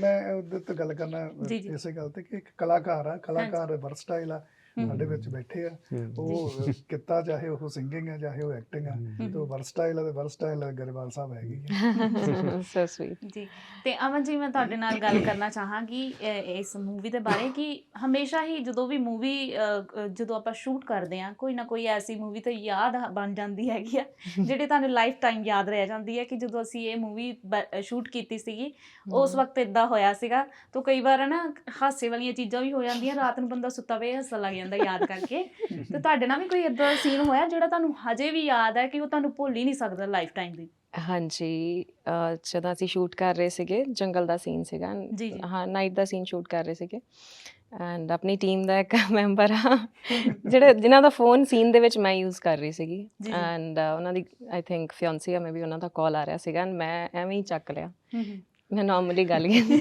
ਮੈਂ ਉਹਦੇ ਤੇ ਗੱਲ ਕਰਨਾ। ਇਸੇ ਗੱਲ ਤੇ ਕਿ ਇੱਕ ਕਲਾਕਾਰ ਆ ਕਲਾਕਾਰ ਵਰਸਟਾਈਲ ਆ। ਸਾਡੇ ਵਿੱਚ ਬੈਠੇ ਆ। ਉਹ ਕਿੱਤਾ ਚਾਹੇ ਉਹ ਸਿੰਗਿੰਗ ਹੈ ਚਾਹੇ ਉਹ ਐਕਟਿੰਗ ਆ ਤੇ ਉਹ ਵਰਸਟਾਈਲ ਆ ਤੇ ਵਰਸਟਾਈਲ ਗਰੇਵਾਲ ਸਾਹਿਬ ਹੈਗੀ ਆ। ਸੋ ਸਵੀਟ ਜੀ। ਤੇ ਅਮਨ ਜੀ ਮੈਂ ਤੁਹਾਡੇ ਨਾਲ ਗੱਲ ਕਰਨਾ ਚਾਹਾਂਗੀ ਇਸ ਮੂਵੀ ਦੇ ਬਾਰੇ ਕਿ ਹਮੇਸ਼ਾ ਹੀ ਜਦੋਂ ਵੀ ਮੂਵੀ ਜਦੋਂ ਆਪਾਂ ਸ਼ੂਟ ਕਰਦੇ ਆ ਕੋਈ ਨਾ ਕੋਈ ਐਸੀ ਮੂਵੀ ਤੇ ਯਾਦ ਬਣ ਜਾਂਦੀ ਹੈਗੀ ਆ ਜਿਹੜੀ ਤੁਹਾਨੂੰ ਲਾਈਫ ਟਾਈਮ ਯਾਦ ਰਹਿ ਜਾਂਦੀ ਹੈ ਕਿ ਜਦੋਂ ਅਸੀਂ ਇਹ ਮੂਵੀ ਸ਼ੂਟ ਕੀਤੀ ਸੀਗੀ ਉਸ ਵਕਤ ਇਦਾਂ ਹੋਇਆ ਸੀਗਾ ਤਾਂ ਕਈ ਵਾਰ ਨਾ ਹਾਸੇ ਵਾਲੀਆਂ ਚੀਜ਼ਾਂ ਵੀ ਹੋ ਜਾਂਦੀਆਂ ਰਾਤ ਨੂੰ ਬੰਦਾ ਸੁੱਤਾ ਪਿਆ ਹੱਸਣ ਲੱਗ ਜਾਂਦਾ ਯਾਦ ਕਰਕੇ। ਤੇ ਤੁਹਾਡੇ ਨਾਲ ਵੀ ਕੋਈ ਇਦਾਂ ਸੀਨ ਹੋਇਆ ਜਿਹੜਾ ਤੁਹਾਨੂੰ ਹਜੇ ਵੀ ਯਾਦ ਹੈ ਕਿ ਉਹ ਤੁਹਾਨੂੰ ਭੁੱਲ ਹੀ ਨਹੀਂ ਸਕਦਾ ਲਾਈਫ ਟਾਈਮ ਦੀ? ਹਾਂਜੀ ਜਦੋਂ ਅਸੀਂ ਸ਼ੂਟ ਕਰ ਰਹੇ ਸੀਗੇ ਜੰਗਲ ਦਾ ਸੀਨ ਸੀਗਾ। ਹਾਂ ਨਾਈਟ ਦਾ ਸੀਨ ਸ਼ੂਟ ਕਰ ਰਹੇ ਸੀਗੇ। ਐਂਡ ਆਪਣੀ ਟੀਮ ਦਾ ਇੱਕ ਮੈਂਬਰ ਆ। ਜਿਹੜੇ ਜਿਨ੍ਹਾਂ ਦਾ ਫੋਨ ਸੀਨ ਦੇ ਵਿੱਚ ਮੈਂ ਯੂਜ਼ ਕਰ ਰਹੀ ਸੀਗੀ। ਐਂਡ ਉਹਨਾਂ ਦੀ ਆਈ ਥਿੰਕ ਫਿਆਂਸੀ ਆ ਮੇਬੀ ਉਹਨਾਂ ਦਾ ਕਾਲ ਆ ਰਿਹਾ ਸੀਗਾ। And ਮੈਂ ਐਵੇਂ ਹੀ ਚੱਕ ਲਿਆ। ਮੈਂ ਨਾਰਮਲੀ ਗੱਲ ਕੀਤੀ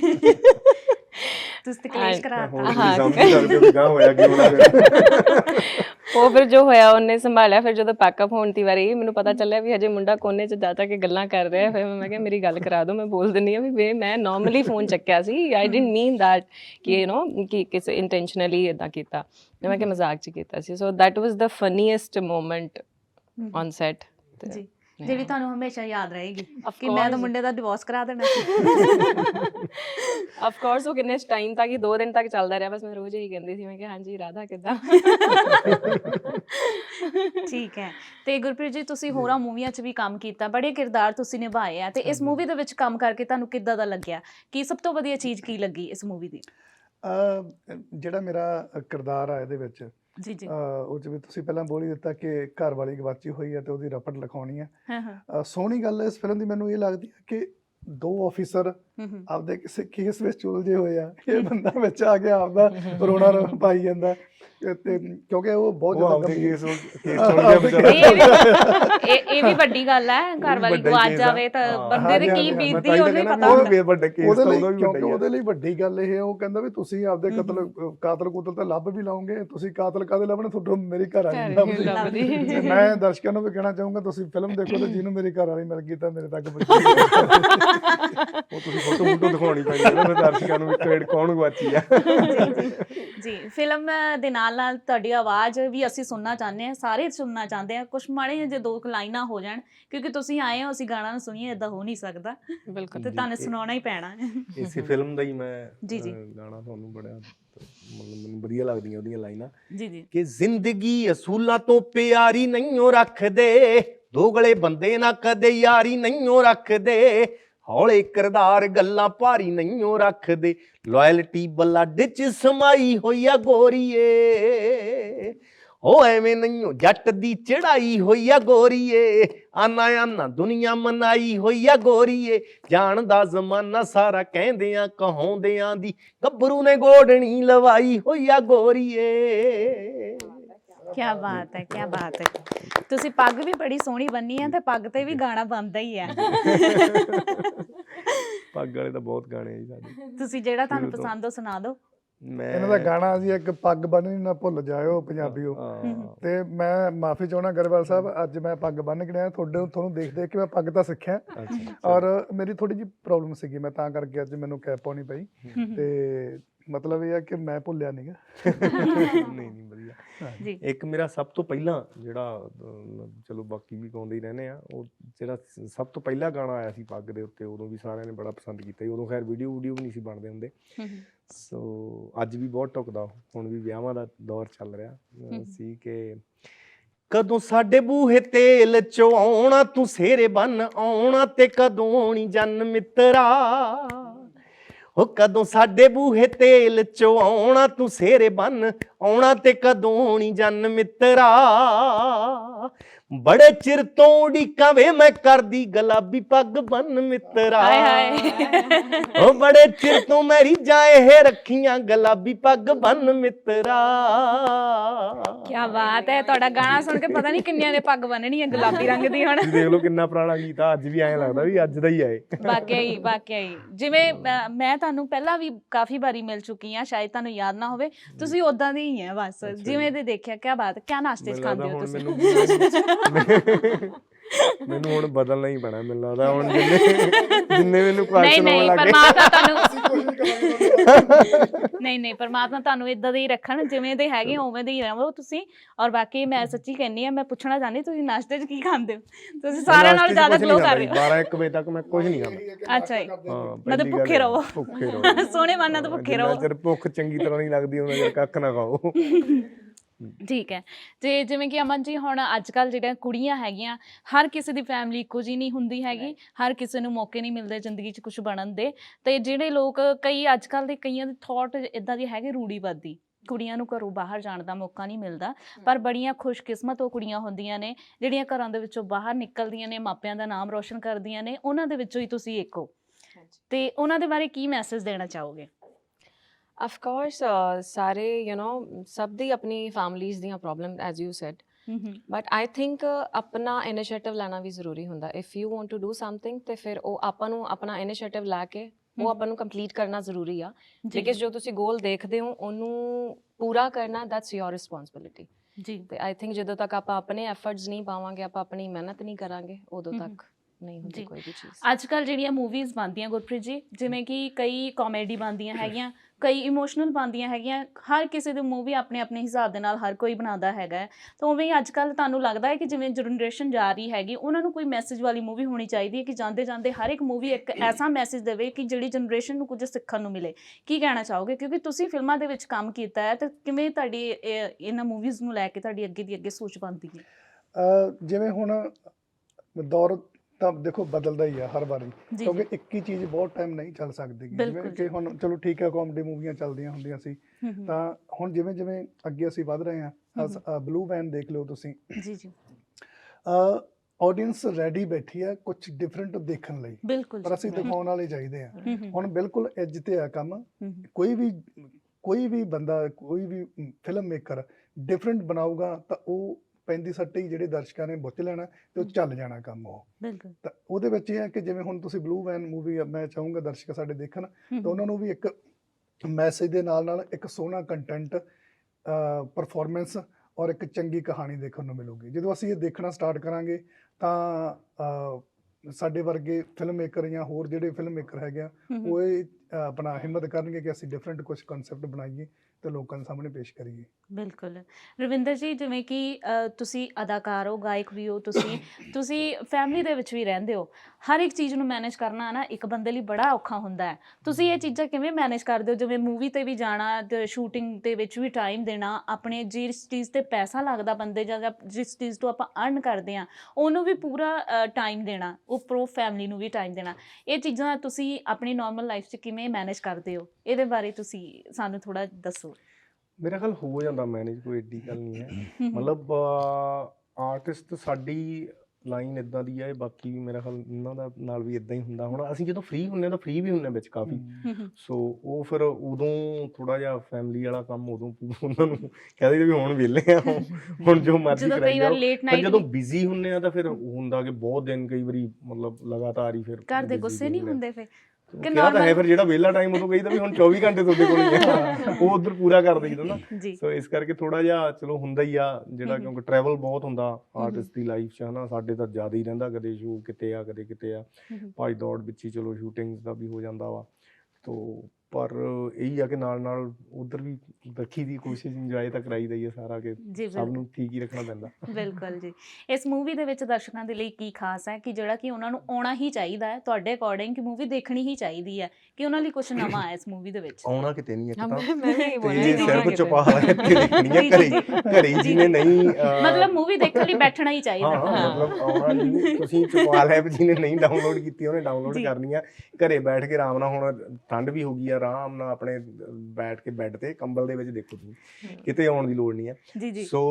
ਤੁਸੀਂ ਤੇ ਕਲੇਸ਼ ਕਰਾਤਾ। ਹਾਂ। ਤੁਸੀਂ ਸਮਝ ਸਕਦੇ ਹੋ ਕਿ ਗਾਂ ਹੋਇਆ ਕੀ ਫਿਰ। ਉਹ ਫਿਰ ਜੋ ਹੋਇਆ ਉਹਨੇ ਸੰਭਾਲਿਆ। ਫਿਰ ਜਦੋਂ ਪੈਕਅਪ ਹੋਣ ਦੀ ਵਾਰੀ ਮੈਨੂੰ ਪਤਾ ਚੱਲਿਆ ਵੀ ਹਜੇ ਮੁੰਡਾ ਕੋਨੇ 'ਚ ਜਾ ਜਾ ਕੇ ਗੱਲਾਂ ਕਰ ਰਿਹਾ। ਫਿਰ ਮੈਂ ਕਿਹਾ ਮੇਰੀ ਗੱਲ ਕਰਾ ਦਿਓ ਮੈਂ ਬੋਲ ਦਿੰਨੀ ਆ ਵੀ ਵੇ ਮੈਂ ਨਾਰਮਲੀ ਫੋਨ ਚੱਕਿਆ ਸੀ। ਆਈ ਡਿਡਨਟ ਮੀਨ ਦੈਟ ਕਿ ਯੂ نو ਕਿ ਕਿਸੇ ਇੰਟੈਂਸ਼ਨਲੀ ਇਦਾਂ ਕੀਤਾ। ਮੈਂ ਕਿਹਾ ਮਜ਼ਾਕ 'ਚ ਕੀਤਾ ਸੀ। So that was the funniest moment on set ਜੀ। ਜਿਹੜੀ ਤੁਹਾਨੂੰ ਹਮੇਸ਼ਾ ਯਾਦ ਰਹੇਗੀ ਕਿ ਮੈਂ ਤਾਂ. ਮੁੰਡੇ ਦਾ ਡਿਵੋਰਸ ਕਰਾ ਦੇਣਾ ਸੀ। ਆਫ ਕੋਰਸ ਉਹ ਕਿੰਨੇ ਟਾਈਮ ਤੱਕ ਹੀ 2 ਦਿਨ ਤੱਕ ਚੱਲਦਾ ਰਿਹਾ ਬਸ ਮੈਂ ਰੋਜ਼ ਇਹੀ ਕਹਿੰਦੀ ਸੀ ਮੈਂ ਕਿਹਾ ਹਾਂਜੀ ਰਾਧਾ ਕਿੱਦਾਂ? ਠੀਕ ਹੈ। ਤੇ ਗੁਰਪ੍ਰੀਤ ਜੀ ਤੁਸੀਂ ਹੋਰਾਂ ਮੂਵੀਆਂ 'ਚ ਵੀ ਕੰਮ ਕੀਤਾ ਬੜੇ ਕਿਰਦਾਰ ਤੁਸੀਂ ਨਿਭਾਏ ਆ ਤੇ ਇਸ ਮੂਵੀ ਦੇ ਵਿੱਚ ਕੰਮ ਕਰਕੇ ਤੁਹਾਨੂੰ ਕਿੱਦਾਂ ਦਾ ਲੱਗਿਆ? ਕੀ ਸਭ ਤੋਂ ਵਧੀਆ ਚੀਜ਼ ਕੀ ਲੱਗੀ ਇਸ ਮੂਵੀ ਦੀ? ਜਿਹੜਾ ਮੇਰਾ ਕਿਰਦਾਰ ਆ ਇਹਦੇ ਵਿੱਚ ਜੀ ਜੀ। ਉਹ ਚ ਵੀ ਤੁਸੀਂ ਪਹਿਲਾਂ ਬੋਲ ਦਿੱਤਾ ਕਿ ਘਰ ਵਾਲੀ ਗਵਾਚੀ ਹੋਈ ਹੈ ਤੇ ਉਹਦੀ ਰਪਟ ਲਿਖਾਉਣੀ ਹੈ। ਹਾਂ ਹਾਂ। ਸੋਹਣੀ ਗੱਲ ਇਸ ਫਿਲਮ ਦੀ ਮੈਨੂੰ ਇਹ ਲੱਗਦੀ ਹੈ ਕਿ ਦੋ ਹਮ, ਆਪਦੇ ਕਿਸੇ ਕੇਸ ਵਿੱਚ ਉਲਝੇ ਹੋਏ ਆ ਇਹ ਬੰਦਾ ਵਿੱਚ ਆ ਕੇ ਆਪਦਾ ਰੋਣਾ ਰੋ ਪਾਈ ਜਾਂਦਾ। ਤੇ ਕਿਉਂਕਿ ਉਹ ਬਹੁਤ ਉਹ ਜ਼ਿਆਦਾ ਕੇਸ ਕੇਸ ਸੁਣ ਗਿਆ ਵਿਚਾਰਾ। ਇਹ ਵੀ- ਇਹ ਵੀ ਵੱਡੀ ਗੱਲ ਹੈ ਘਰ ਵਾਲੀ ਗਵਾਚ। ਜਾਵੇ ਤਾਂ ਬੰਦੇ ਦੇ ਕੀ ਬੀਤਦੀ ਉਹਨੂੰ ਪਤਾ ਵੀ ਉਹ ਹੁੰਦਾ। ਵੀ ਵੱਡਾ ਕੇਸ ਉਹਦੇ ਤਾਂ ਲਈ ਕਿਉਂਕਿ ਉਹਦੇ ਲਈ ਵੱਡੀ ਗੱਲ ਇਹ ਹੈ ਉਹ ਕਹਿੰਦਾ ਵੀ ਤੁਸੀਂ ਆਪਦੇ ਕਤਲ ਕਾਤਲ ਕੁਤਲ ਤਾਂ ਲੱਭ ਵੀ ਲਾਓਗੇ ਤੁਸੀਂ ਕਾਤਲ ਕਾਦੇ ਲੱਭਣੇ? ਤੁਹਾਨੂੰ ਮੇਰੀ ਘਰ ਵਾਲੀ ਲੱਭਦੀ ਮੈਂ ਦਰਸ਼ਕਾਂ ਨੂੰ ਵੀ ਕਹਿਣਾ ਚਾਹੂੰਗਾ ਤੁਸੀਂ ਫਿਲਮ ਦੇਖੋ ਤੇ ਜਿਹਨੂੰ ਮੇਰੀ ਘਰ ਵਾਲੀ ਮਿਲ ਗਈ ਤਾਂ ਮੇਰੇ ਤੱਕ ਪਹੁੰਚੀ ਉਹ ਤੁਸੀਂ ਫੋਟੋ ਫੋਟੋ ਦਿਖਾਉਣੀ ਪੈਣੀ ਹੈ ਨਾ ਫਿਰ ਦਰਸ਼ਕਾਂ ਨੂੰ ਵੀ ਕਿਹੜ ਕੌਣ ਗਵਾਚੀ ਆ। ਜੀ ਫਿਲਮ ਦੇ ਨਾਲ ਨਾਲ ਤੁਹਾਡੀ ਆਵਾਜ਼ ਵੀ ਅਸੀਂ ਸੁਣਨਾ ਚਾਹੁੰਦੇ ਹਾਂ ਸਾਰੇ ਸੁਣਨਾ ਚਾਹੁੰਦੇ ਆ ਕੁਝ ਮਾੜੇ ਜੇ ਦੋ ਕੁ ਲਾਈਨਾਂ ਹੋ ਜਾਣ ਕਿਉਂਕਿ ਤੁਸੀਂ ਆਏ ਹੋ ਅਸੀਂ ਗਾਣਾ ਨਾ ਸੁਣੀਏ ਇਦਾਂ ਹੋ ਨਹੀਂ ਸਕਦਾ। ਬਿਲਕੁਲ। ਤੇ ਤੁਹਾਨੂੰ ਸੁਣਾਉਣਾ ਹੀ ਪੈਣਾ। ਇਸੇ ਫਿਲਮ ਦਾ ਹੀ ਮੈਂ ਜੀ, ਜੀ। ਅਹ, ਗਾਣਾ ਤੁਹਾਨੂੰ ਬੜਾ ਮਤਲਬ ਮੈਨੂੰ ਵਧੀਆ ਲੱਗਦੀਆਂ ਉਹਦੀਆਂ ਲਾਈਨਾਂ। ਜੀ ਜੀ। ਕਿ ਜ਼ਿੰਦਗੀ ਅਸੂਲਾਂ ਤੋਂ ਪਿਆਰੀ ਨਹੀਂਓ ਰੱਖਦੇ ਦੋਗਲੇ ਬੰਦੇ ਨਾ ਕਦੇ ਯਾਰੀ ਨਹੀਂਓ ਰੱਖਦੇ। ਹੌਲੇ ਕਿਰਦਾਰ ਗੱਲਾਂ ਭਾਰੀ ਨਹੀਂਓ ਰੱਖਦੇ। ਲਾਇਲਟੀ ਬਲੱਡ ਚ ਸਮਾਈ ਹੋਈ ਆ ਗੋਰੀਏ। ਉਹ ਐਵੇਂ ਨਹੀਂਓ ਜੱਟ ਦੀ ਚੜਾਈ ਹੋਈ ਆ ਗੋਰੀਏ। ਆਨਾ ਆਨਾ ਦੁਨੀਆ ਮਨਾਈ ਹੋਈ ਆ ਗੋਰੀਏ। ਜਾਣ ਦਾ ਜ਼ਮਾਨਾ ਸਾਰਾ ਕਹਿੰਦਿਆਂ ਕਹਾਉਂਦਿਆਂ ਦੀ ਗੱਭਰੂ ਨੇ ਗੋਡਣੀ ਲਵਾਈ ਹੋਈ ਆ ਗੋਰੀਏ। ਕੀ ਬਾਤ ਹੈ ਕੀ ਬਾਤ ਹੈ। ਤੁਸੀਂ ਪੱਗ ਵੀ ਬੜੀ ਸੋਹਣੀ ਬੰਨੀ ਹੈ ਤੇ ਪੱਗ ਤੇ ਵੀ ਗਾਣਾ ਬੰਦਾ ਹੀ ਹੈ। ਪੱਗ ਵਾਲੇ ਤਾਂ ਬਹੁਤ ਗਾਣੇ ਆ ਜੀ ਸਾਡੇ। ਤੁਸੀਂ ਜਿਹੜਾ ਤੁਹਾਨੂੰ। ਪਸੰਦ ਹੋ ਸੁਣਾ ਦਿਓ। ਮੈਂ ਇਹਨਾਂ ਦਾ ਗਾਣਾ ਸੀ ਇੱਕ ਪੱਗ ਬੰਨਣੀ ਨਾ ਭੁੱਲ ਜਾਇਓ ਪੰਜਾਬੀਓ। ਤੇ ਮੈਂ ਮਾਫੀ ਚਾਹਣਾ ਗਰੇਵਾਲ ਸਾਹਿਬ ਅੱਜ ਮੈਂ ਪੱਗ ਬੰਨ ਕੇ ਆਇਆ ਤੁਹਾਡੇ ਤੁਹਾਨੂੰ ਦੇਖ ਦੇਖ ਕੇ ਮੈਂ ਪੱਗ ਤਾਂ ਸਿੱਖਿਆ। ਔਰ ਮੇਰੀ ਥੋੜੀ ਜਿਹੀ ਪ੍ਰੋਬਲਮ ਸੀਗੀ ਮੈਂ ਤਾਂ ਕਰਕੇ ਅੱਜ ਮੈਨੂੰ ਕੈਪ ਪਾਉਣੀ ਪਈ। ਤੇ ਮਤਲਬ ਇਹ ਹੈ ਕਿ ਮੈਂ ਭੁੱਲਿਆ ਨਹੀਂਗਾ ਨਹੀਂ ਨਹੀਂ ਜੀ ਇੱਕ ਮੇਰਾ ਸਭ ਤੋਂ ਪਹਿਲਾਂ ਜਿਹੜਾ ਚਲੋ ਬਾਕੀ ਵੀ ਗਾਉਂਦੇ ਹੀ ਰਹਿੰਦੇ ਆ ਉਹ ਜਿਹੜਾ ਸਭ ਤੋਂ ਪਹਿਲਾ ਗਾਣਾ ਆਇਆ ਸੀ ਪੱਗ ਦੇ ਉੱਤੇ ਉਦੋਂ ਵੀ ਸਾਰਿਆਂ ਨੇ ਬੜਾ ਪਸੰਦ ਕੀਤਾ ਸੀ ਉਦੋਂ ਖੈਰ ਵੀਡੀਓ ਵੀਡੀਓ ਵੀ ਨਹੀਂ ਸੀ ਬਣਦੇ ਹੁੰਦੇ। ਸੋ ਅੱਜ ਵੀ ਬਹੁਤ ਟੁਕਦਾ ਹੁਣ ਵੀ ਵਿਆਹਾਂ ਦਾ ਦੌਰ ਚੱਲ ਰਿਹਾ। ਸੀ ਕਿ ਕਦੋਂ ਸਾਡੇ ਬੂਹੇ ਤੇਲ ਚਵਾਉਣਾ ਤੂੰ ਸੇਰੇ ਬੰਨ ਆਉਣਾ ਤੇ ਕਦੋਂ ਨੀ ਜਨ ਮਿੱਤਰਾ। ਉਹ ਕਦੋਂ ਸਾਡੇ ਬੂਹੇ ਤੇਲ ਚੋਂ ਆਉਣਾ ਤੂੰ ਸੇਰੇ ਬੰਨ, ਆਉਣਾ ਤੇ ਕਦੋਂ ਨੀ ਜਨ ਮਿੱਤਰਾ। ਬੜੇ ਚਿਰ ਤੋਂ ਉਡੀਕਾਂ ਵੇ ਮੈਂ ਕਰਦੀ ਗੁਲਾਬੀ ਪੱਗ ਬੰਨ ਮਿੱਤਰਾ। ਹਾਏ ਹਾਏ। ਓ ਬੜੇ ਚਿਰ ਤੋਂ ਮੇਰੀ ਜਾਏ ਹੈ ਰੱਖੀਆਂ ਗੁਲਾਬੀ ਪੱਗ ਬੰਨ ਮਿੱਤਰਾ। ਕੀ ਬਾਤ ਹੈ ਤੁਹਾਡਾ ਗਾਣਾ ਸੁਣ ਕੇ ਪਤਾ ਨਹੀਂ ਕਿੰਨਿਆਂ ਦੇ ਪੱਗ ਬੰਨਣੀ ਹੈ ਗੁਲਾਬੀ ਰੰਗ ਦੀ ਹੁਣ। ਦੇਖ ਲਓ ਕਿੰਨਾ ਪੁਰਾਣਾ ਗੀਤ ਆ ਅੱਜ ਵੀ ਐਂ ਲੱਗਦਾ ਵੀ ਅੱਜ ਦਾ ਹੀ ਆਏ ਵਾਕਿਆ ਹੀ ਵਾਕਿਆ ਹੀ। ਜਿਵੇਂ ਅ, ਮੈਂ ਤੁਹਾਨੂੰ ਪਹਿਲਾਂ ਵੀ ਕਾਫੀ ਵਾਰੀ ਮਿਲ ਚੁੱਕੀ ਆ ਸ਼ਾਇਦ ਤੁਹਾਨੂੰ ਯਾਦ ਨਾ ਹੋਵੇ। ਤੁਸੀਂ ਉਦਾਂ ਦੀ ਹੀ ਹੈ ਬਸ। ਜਿਵੇਂ ਦੇ ਦੇਖਿਆ ਕੀ ਬਾਤ ਕਿਆ ਨਾਸ਼ਤੇ ਚ ਮੈਨੂੰ ਖਾਂਦੇ ਲੱਗਦਾ ਹੋ ਹੁਣ ਤੁਸੀਂ? ਮੈਨੂੰ ਮੈਨੂੰ ਹੁਣ ਬਦਲਣਾ ਹੀ ਪੈਣਾ ਮੈਨੂੰ ਲੱਗਦਾ ਹੁਣ ਜਿੰਨੇ ਜਿੰਨੇ ਮੈਨੂੰ ਨਹੀਂ ਕੁਐਸਚਨ ਨਹੀਂ ਆਉਣ ਲੱਗੇ ਪਰਮਾਤਮਾ ਤੁਹਾਨੂੰ ਨਹੀਂ ਨਹੀਂ ਪਰਮਾਤਮਾ ਤੁਹਾਨੂੰ ਇਦਾਂ ਦੇ ਹੀ ਰੱਖਣ ਜਿਵੇਂ ਦੇ ਹੈਗੇ ਉਵੇਂ ਦੇ ਹੀ ਰਹੋ ਤੁਸੀਂ ਔਰ ਬਾਕੀ ਮੈਂ ਸੱਚੀ ਕਹਿੰਨੀ ਆ ਮੈਂ ਪੁੱਛਣਾ ਚਾਹੁੰਦੀ ਤੁਸੀਂ ਨਾਸ਼ਤੇ 'ਚ ਕੀ ਖਾਂਦੇ ਹੋ? ਤੁਸੀਂ ਸਾਰਿਆਂ ਨਾਲ ਜ਼ਿਆਦਾ ਗਲੋ ਕਰ ਰਹੇ ਹੋ। 12 1 ਵਜੇ ਤੱਕ ਮੈਂ ਕੁਝ ਨਹੀਂ ਖਾਂਦਾ। ਅੱਛਾ ਜੀ। ਹਾਂ ਮਤਲਬ ਪਹਿਲੀ ਭੁੱਖੇ ਰਹੋ। ਭੁੱਖੇ ਰਹੋ। ਸੋਹਣੇ ਮਨ ਤੋਂ ਭੁੱਖੇ ਜਿੰਨਾ ਰਹੋ। ਚਿਰ ਭੁੱਖ ਚੰਗੀ ਤਰ੍ਹਾਂ ਨਹੀਂ ਲੱਗਦੀ ਉਹਨਾਂ ਚਿਰ ਕੱਖ ਨਾ ਖਾਓ। ਠੀਕ ਹੈ। ਤੇ ਜਿਵੇਂ ਕਿ ਅਮਨ ਜੀ ਹੁਣ ਅੱਜ ਕੱਲ ਜਿਹੜੀਆਂ ਕੁੜੀਆਂ ਹੈਗੀਆਂ ਹਰ ਕਿਸੇ ਦੀ ਫੈਮਿਲੀ ਇੱਕੋ ਜੀ ਨਹੀਂ ਹੁੰਦੀ ਹੈਗੀ ਹਰ ਕਿਸੇ ਨੂੰ ਮੌਕੇ ਨਹੀਂ ਮਿਲਦੇ ਜ਼ਿੰਦਗੀ 'ਚ ਕੁਝ ਬਣਨ ਦੇ। ਤੇ ਜਿਹੜੇ ਲੋਕ ਕਈ ਅੱਜ ਕੱਲ ਦੇ ਕਈਆਂ ਦੇ ਥਾਟ ਇਦਾਂ ਦੀ ਹੈਗੇ ਰੂੜੀਵਾਦੀ ਕੁੜੀਆਂ ਨੂੰ ਘਰੋਂ ਬਾਹਰ ਜਾਣ ਦਾ ਮੌਕਾ ਨਹੀਂ ਮਿਲਦਾ। ਪਰ ਬੜੀਆਂ ਖੁਸ਼ਕਿਸਮਤ ਉਹ ਕੁੜੀਆਂ ਹੁੰਦੀਆਂ ਨੇ ਜਿਹੜੀਆਂ ਘਰਾਂ ਦੇ ਵਿੱਚੋਂ ਬਾਹਰ ਨਿਕਲਦੀਆਂ ਨੇ ਮਾਪਿਆਂ ਦਾ ਨਾਮ ਰੋਸ਼ਨ ਕਰਦੀਆਂ ਨੇ ਉਹਨਾਂ ਦੇ ਵਿੱਚੋਂ ਹੀ ਤੁਸੀਂ ਇੱਕ ਹੋ। ਤੇ ਉਹਨਾਂ ਦੇ ਬਾਰੇ ਕੀ ਮੈਸੇਜ ਦੇਣਾ ਚਾਹੋਗੇ? ਆਫ ਕੋਰਸ ਸਾਰੇ ਯੂ نو ਸਭ ਦੀ ਆਪਣੀ ਫੈਮਲੀਜ਼ ਦੀਆਂ problem as you said but I think ਆਪਣਾ ਇਨੀਸ਼ੀਏਟਿਵ ਲੈਣਾ ਵੀ ਜ਼ਰੂਰੀ ਹੁੰਦਾ if you want to do something ਤੇ ਫਿਰ ਉਹ ਆਪਾਂ ਨੂੰ ਆਪਣਾ ਇਨੀਸ਼ੀਏਟਿਵ ਲੈ ਕੇ ਉਹ ਆਪਾਂ ਨੂੰ ਕੰਪਲੀਟ ਕਰਨਾ ਜ਼ਰੂਰੀ ਆ ਬਿਕਾਜ਼ ਜੋ ਤੁਸੀਂ ਗੋਲ ਦੇਖਦੇ ਹੋ ਉਹਨੂੰ ਪੂਰਾ ਕਰਨਾ ਦੈਟਸ ਯੋਰ ਰਿਸਪੌਂਸਿਬਿਲਿਟੀ ਜੀ ਤੇ ਆਈ ਥਿੰਕ ਜਦੋਂ ਤੱਕ ਆਪਾਂ ਆਪਣੇ ਐਫਰਟਸ ਨਹੀਂ ਪਾਵਾਂਗੇ ਆਪਾਂ ਆਪਣੀ ਮਿਹਨਤ ਨਹੀਂ ਕਰਾਂਗੇ ਉਦੋਂ। ਤੱਕ ਨਹੀਂ ਹੁੰਦੀ। ਕੋਈ ਵੀ ਚੀਜ਼ ਅੱਜ ਕੱਲ ਜਿਹੜੀਆਂ ਮੂਵੀਜ਼ ਬਣਦੀਆਂ ਗੁਰਪ੍ਰੀਤ ਜੀ ਜਿਵੇਂ ਕਿ ਕਈ ਕਾਮੇਡੀ ਬਣਦੀਆਂ ਹੈਗੀਆਂ ਕਈ ਇਮੋਸ਼ਨਲ ਬਣਦੀਆਂ ਹੈਗੀਆਂ, ਹਰ ਕਿਸੇ ਦੀ ਮੂਵੀ ਆਪਣੇ ਆਪਣੇ ਹਿਸਾਬ ਦੇ ਨਾਲ ਹਰ ਕੋਈ ਬਣਾਉਂਦਾ ਹੈਗਾ ਹੈ। ਤਾਂ ਉਵੇਂ ਹੀ ਅੱਜ ਕੱਲ ਤੁਹਾਨੂੰ ਲੱਗਦਾ ਹੈ ਕਿ ਜਿਵੇਂ ਜਨਰੇਸ਼ਨ ਜਾ ਰਹੀ ਹੈਗੀ, ਉਹਨਾਂ ਨੂੰ ਕੋਈ ਮੈਸੇਜ ਵਾਲੀ ਮੂਵੀ ਹੋਣੀ ਚਾਹੀਦੀ ਹੈ ਕਿ ਜਾਂਦੇ ਜਾਂਦੇ ਹਰ ਇੱਕ ਮੂਵੀ ਇੱਕ ਐਸਾ ਮੈਸੇਜ ਦੇਵੇ ਕਿ ਜਿਹੜੀ ਜਨਰੇਸ਼ਨ ਨੂੰ ਕੁਝ ਸਿੱਖਣ ਨੂੰ ਮਿਲੇ। ਕੀ ਕਹਿਣਾ ਚਾਹੋਗੇ? ਕਿਉਂਕਿ ਤੁਸੀਂ ਫਿਲਮਾਂ ਦੇ ਵਿੱਚ ਕੰਮ ਕੀਤਾ ਹੈ ਤਾਂ ਕਿਵੇਂ ਤੁਹਾਡੀ ਇਹ- ਇਹਨਾਂ ਮੂਵੀਜ਼ ਨੂੰ ਲੈ ਕੇ ਤੁਹਾਡੀ ਅੱਗੇ ਦੀ ਅੱਗੇ ਸੋਚ ਬਣਦੀ ਹੈ? ਜਿਵੇਂ ਹੁਣ ਦੌਰ ਤਾਂ ਦੇਖੋ ਬਦਲਦਾ ਹੀ ਆ ਹਰ ਵਾਰੀ ਕਿਉਂਕਿ ਇੱਕ ਹੀ ਚੀਜ਼ ਬਹੁਤ ਟਾਈਮ ਨਹੀਂ ਚੱਲ ਸਕਦੀ ਜਿਵੇਂ ਕਿ ਹੁਣ ਚਲੋ ਠੀਕ ਹੈ ਕਾਮੇਡੀ ਮੂਵੀਆਂ ਚੱਲਦੀਆਂ ਹੁੰਦੀਆਂ ਸੀ ਤਾਂ ਹੁਣ ਜਿਵੇਂ ਜਿਵੇਂ ਅੱਗੇ ਅਸੀਂ ਵਧ ਰਹੇ ਹਾਂ ਬਲੂ ਵੈਨ ਦੇਖ ਲਓ ਤੁਸੀਂ। ਜੀ ਜੀ। ਆਡੀਅנס ਰੈਡੀ ਬੈਠੀ ਆ ਕੁਝ ਡਿਫਰੈਂਟ ਦੇਖਣ ਲਈ। ਪਰ ਅਸੀਂ। ਦਿਖਾਉਣ ਵਾਲੇ ਚਾਹੀਦੇ ਆ ਹੁਣ ਬਿਲਕੁਲ ਐਜ ਤੇ ਆ ਕੰਮ। ਕੋਈ ਵੀ ਕੋਈ ਵੀ ਬੰਦਾ ਕੋਈ ਵੀ ਫਿਲਮ ਮੇਕਰ ਡਿਫਰੈਂਟ ਬਣਾਊਗਾ ਤਾਂ ਉਹ ਪੈਂਦੀ ਸੱਟੇ ਜਿਹੜੇ ਦਰਸ਼ਕਾਂ ਨੇ ਬੁੱਝ ਲੈਣਾ ਤੇ ਉਹ ਚੱਲ ਜਾਣਾ ਕੰਮ ਉਹ। ਬਿਲਕੁਲ। ਤਾਂ ਉਹਦੇ ਵਿੱਚ ਇਹ ਹੈ ਕਿ ਜਿਵੇਂ ਹੁਣ ਤੁਸੀਂ ਬਲੂ ਵੈਨ ਮੂਵੀ ਮੈਂ ਚਾਹੂੰਗਾ ਦਰਸ਼ਕ ਸਾਡੇ ਦੇਖਣ ਤਾਂ ਉਹਨਾਂ ਨੂੰ ਵੀ ਇੱਕ ਮੈਸੇਜ ਦੇ ਨਾਲ ਨਾਲ ਇੱਕ ਸੋਹਣਾ ਕੰਟੈਂਟ ਪਰਫਾਰਮੈਂਸ ਔਰ ਇੱਕ ਚੰਗੀ ਕਹਾਣੀ ਦੇਖਣ ਨੂੰ ਮਿਲੂਗੀ। ਜਦੋਂ ਅਸੀਂ ਇਹ ਦੇਖਣਾ ਸਟਾਰਟ ਕਰਾਂਗੇ ਤਾਂ ਸਾਡੇ ਵਰਗੇ ਫਿਲਮ ਮੇਕਰ ਜਾਂ ਹੋਰ ਜਿਹੜੇ ਫਿਲਮ ਮੇਕਰ ਹੈਗੇ ਆ। ਉਹ ਇਹ ਆਪਣਾ ਹਿੰਮਤ ਕਰਨਗੇ ਕਿ ਅਸੀਂ ਡਿਫਰੈਂਟ ਕੁਝ ਕਨਸੈਪਟ ਬਣਾਈਏ ਤੇ ਲੋਕਾਂ ਦੇ ਸਾਹਮਣੇ ਪੇਸ਼ ਕਰੀਏ। ਬਿਲਕੁਲ। ਰਵਿੰਦਰ ਜੀ ਜਿਵੇਂ ਕਿ ਤੁਸੀਂ ਅਦਾਕਾਰ ਹੋ ਗਾਇਕ ਵੀ ਹੋ ਤੁਸੀਂ ਤੁਸੀਂ ਫੈਮਿਲੀ ਦੇ ਵਿੱਚ ਵੀ ਰਹਿੰਦੇ ਹੋ। ਹਰ ਇੱਕ ਚੀਜ਼ ਨੂੰ ਮੈਨੇਜ ਕਰਨਾ ਨਾ ਇੱਕ ਬੰਦੇ ਲਈ ਬੜਾ ਔਖਾ ਹੁੰਦਾ ਹੈ। ਤੁਸੀਂ ਇਹ ਚੀਜ਼ਾਂ ਕਿਵੇਂ ਮੈਨੇਜ ਕਰਦੇ ਹੋ? ਜਿਵੇਂ ਮੂਵੀ ਤੇ ਵੀ ਜਾਣਾ ਤੇ ਸ਼ੂਟਿੰਗ ਦੇ ਵਿੱਚ ਵੀ ਟਾਈਮ ਦੇਣਾ ਆਪਣੇ ਜਿਸ ਚੀਜ਼ ਤੇ ਪੈਸਾ ਲੱਗਦਾ ਬੰਦੇ ਜਾਂ ਜਿਸ ਚੀਜ਼ ਤੋਂ ਆਪਾਂ ਅਰਨ ਕਰਦੇ ਆ ਉਹਨੂੰ ਵੀ ਪੂਰਾ ਟਾਈਮ ਦੇਣਾ ਉੱਪਰੋਂ ਫੈਮਿਲੀ ਨੂੰ ਵੀ ਟਾਈਮ ਦੇਣਾ। ਇਹ ਚੀਜ਼ਾਂ ਤੁਸੀਂ ਆਪਣੀ ਨਾਰਮਲ ਲਾਈਫ 'ਚ ਕਿਵੇਂ ਮੈਨੇਜ ਕਰਦੇ ਹੋ? ਇਹਦੇ ਬਾਰੇ ਤੁਸੀਂ ਸਾਨੂੰ ਥੋੜਾ ਦੱਸੋ। ਮੇਰਾ ਖਿਆਲ ਹੋ ਜਾਂਦਾ ਮੈਨੇਜ ਕੋਈ ਏਡੀ ਗੱਲ ਨਹੀਂ ਹੈ। ਮਤਲਬ ਆਰਟਿਸਟ ਸਾਡੀ ਲਾਈਨ ਇਦਾਂ ਦੀ ਹੈ ਬਾਕੀ ਵੀ ਮੇਰਾ ਖਿਆਲ ਇਹਨਾਂ ਦਾ ਨਾਲ ਵੀ ਇਦਾਂ ਹੀ ਹੁੰਦਾ। ਹੁਣ ਅਸੀਂ ਜਦੋਂ ਫ੍ਰੀ ਹੁੰਨੇ ਆ ਤਾਂ ਫ੍ਰੀ ਵੀ ਹੁੰਨੇ ਵਿੱਚ ਕਾਫੀ। ਸੋ ਉਹ ਫਿਰ ਉਦੋਂ ਥੋੜਾ ਜਿਹਾ ਫੈਮਿਲੀ ਵਾਲਾ ਕੰਮ ਉਦੋਂ ਉਹਨਾਂ ਨੂੰ ਕਹਦੇ ਵੀ ਹੁਣ ਵਿਹਲੇ ਆ ਹੁਣ ਜੋ ਮਰਜ਼ੀ ਜਦੋਂ ਕਰਾਈ ਕਈ ਵਾਰ ਜਾਓ। ਲੇਟ ਪਰ ਨਾਈਟ ਜਦੋਂ ਬਿਜ਼ੀ ਹੁੰਨੇ ਆ ਤਾਂ ਫਿਰ ਹੁੰਦਾ ਕਿ ਬਹੁਤ ਦਿਨ ਕਈ ਵਾਰੀ ਮਤਲਬ ਲਗਾਤਾਰ ਹੀ ਫਿਰ ਘਰ ਦੇ ਗੁੱਸੇ ਨਹੀਂ ਹੁੰਦੇ ਆ। ਕਿਹਾ ਤਾਂ ਹੈ ਫਿਰ ਜਿਹੜਾ ਵਿਹਲਾ ਟਾਈਮ ਉਦੋਂ ਕਹੀਦਾ ਵੀ ਹੁਣ 24 ਘੰਟੇ ਤੁਹਾਡੇ ਕੋਲ ਹੀ ਆ। ਉਹ ਉਧਰ ਪੂਰਾ ਕਰ ਦੇਈਦਾ ਨਾ। ਸੋ ਇਸ ਕਰਕੇ ਥੋੜਾ ਜਿਹਾ ਚਲੋ ਹੁੰਦਾ ਹੀ ਆ ਜਿਹੜਾ। ਕਿਉਂਕਿ ਟਰੈਵਲ ਬਹੁਤ ਹੁੰਦਾ। ਆਰਟਿਸਟ ਦੀ ਲਾਈਫ 'ਚ ਹਨਾ। ਸਾਡੇ ਤਾਂ ਜ਼ਿਆਦਾ ਹੀ ਰਹਿੰਦਾ ਕਦੇ ਸ਼ੂ ਕਿਤੇ ਆ ਕਦੇ ਕਿਤੇ ਆ। ਭਾਈ ਦੌੜ ਵਿੱਚ ਹੀ ਚਲੋ ਸ਼ੂਟਿੰਗਸ ਦਾ ਵੀ ਹੋ ਜਾਂਦਾ ਵਾ। ਤੋ ਪਰ ਇਹੀ ਆ ਕਿ ਨਾਲ ਨਾਲ ਉਧਰ ਵੀ ਰੱਖੀ ਦੀ ਕੋਸ਼ਿਸ਼ ਇੰਜੋਏ ਤਾਂ ਕਰਾਈ ਦਈਏ ਸਾਰਾ ਕਿ ਜੀ ਸਭ ਨੂੰ ਠੀਕ ਹੀ ਰੱਖਣਾ ਪੈਂਦਾ। ਬਿਲਕੁਲ ਜੀ। ਇਸ ਮੂਵੀ ਦੇ ਵਿੱਚ ਦਰਸ਼ਕਾਂ ਦੇ ਲਈ ਕੀ ਖਾਸ ਹੈ ਕਿ ਜਿਹੜਾ ਕਿ ਉਹਨਾਂ ਨੂੰ ਆਉਣਾ ਹੀ ਚਾਹੀਦਾ ਹੈ ਤੁਹਾਡੇ ਅਕੋਰਡਿੰਗ ਕਿ ਮੂਵੀ ਦੇਖਣੀ ਹੀ ਚਾਹੀਦੀ ਹੈ ਕਿ ਉਹਨਾਂ ਲਈ ਕੁਝ ਨਵਾਂ ਆਇਆ ਇਸ ਮੂਵੀ ਦੇ ਵਿੱਚ? ਆਉਣਾ ਕਿਤੇ ਨਹੀਂ ਇੱਕ ਹਾਂ, ਤਾਂ ਮੈਂ ਮੈਂ ਵੀ ਇਹੀ ਤੇ ਬੋਲਣਾ ਇਹ ਸੀ, ਸਿਰਫ ਕਿਤੇ। ਚੁਪਾ ਕੇ ਦੇਖਣੀ ਜੀ, ਘਰੇ ਜੀ, ਘਰੇ ਹੀ ਜਿਹਨੇ ਨਹੀਂ ਮਤਲਬ ਮੂਵੀ ਦੇਖਣ ਲਈ ਬੈਠਣਾ ਹੀ ਹਾਂ ਚਾਹੀਦਾ। ਹਾਂ ਮਤਲਬ ਆਉਣਾ ਨਹੀਂ। ਤੁਸੀਂ ਚੁਪਾ ਲੈ ਜਿਹਨੇ ਨਹੀਂ ਡਾਊਨਲੋਡ ਕੀਤੀ ਉਹਨੇ ਡਾਊਨਲੋਡ ਜੀ। ਕਰਨੀ ਆ। ਘਰੇ ਬੈਠ ਕੇ ਆਰਾਮ ਨਾਲ ਹੁਣ ਠੰਡ ਵੀ ਹੋ ਗਈ ਆ ਆਰਾਮ ਨਾਲ ਆਪਣੇ ਬੈਠ ਕੇ ਬੈੱਡ ਤੇ ਕੰਬਲ ਦੇ ਵਿੱਚ ਦੇਖੋ ਤੁਸੀਂ ਕਿਤੇ ਆਉਣ ਦੀ ਲੋੜ ਨਹੀਂ ਹੈ। ਸੋ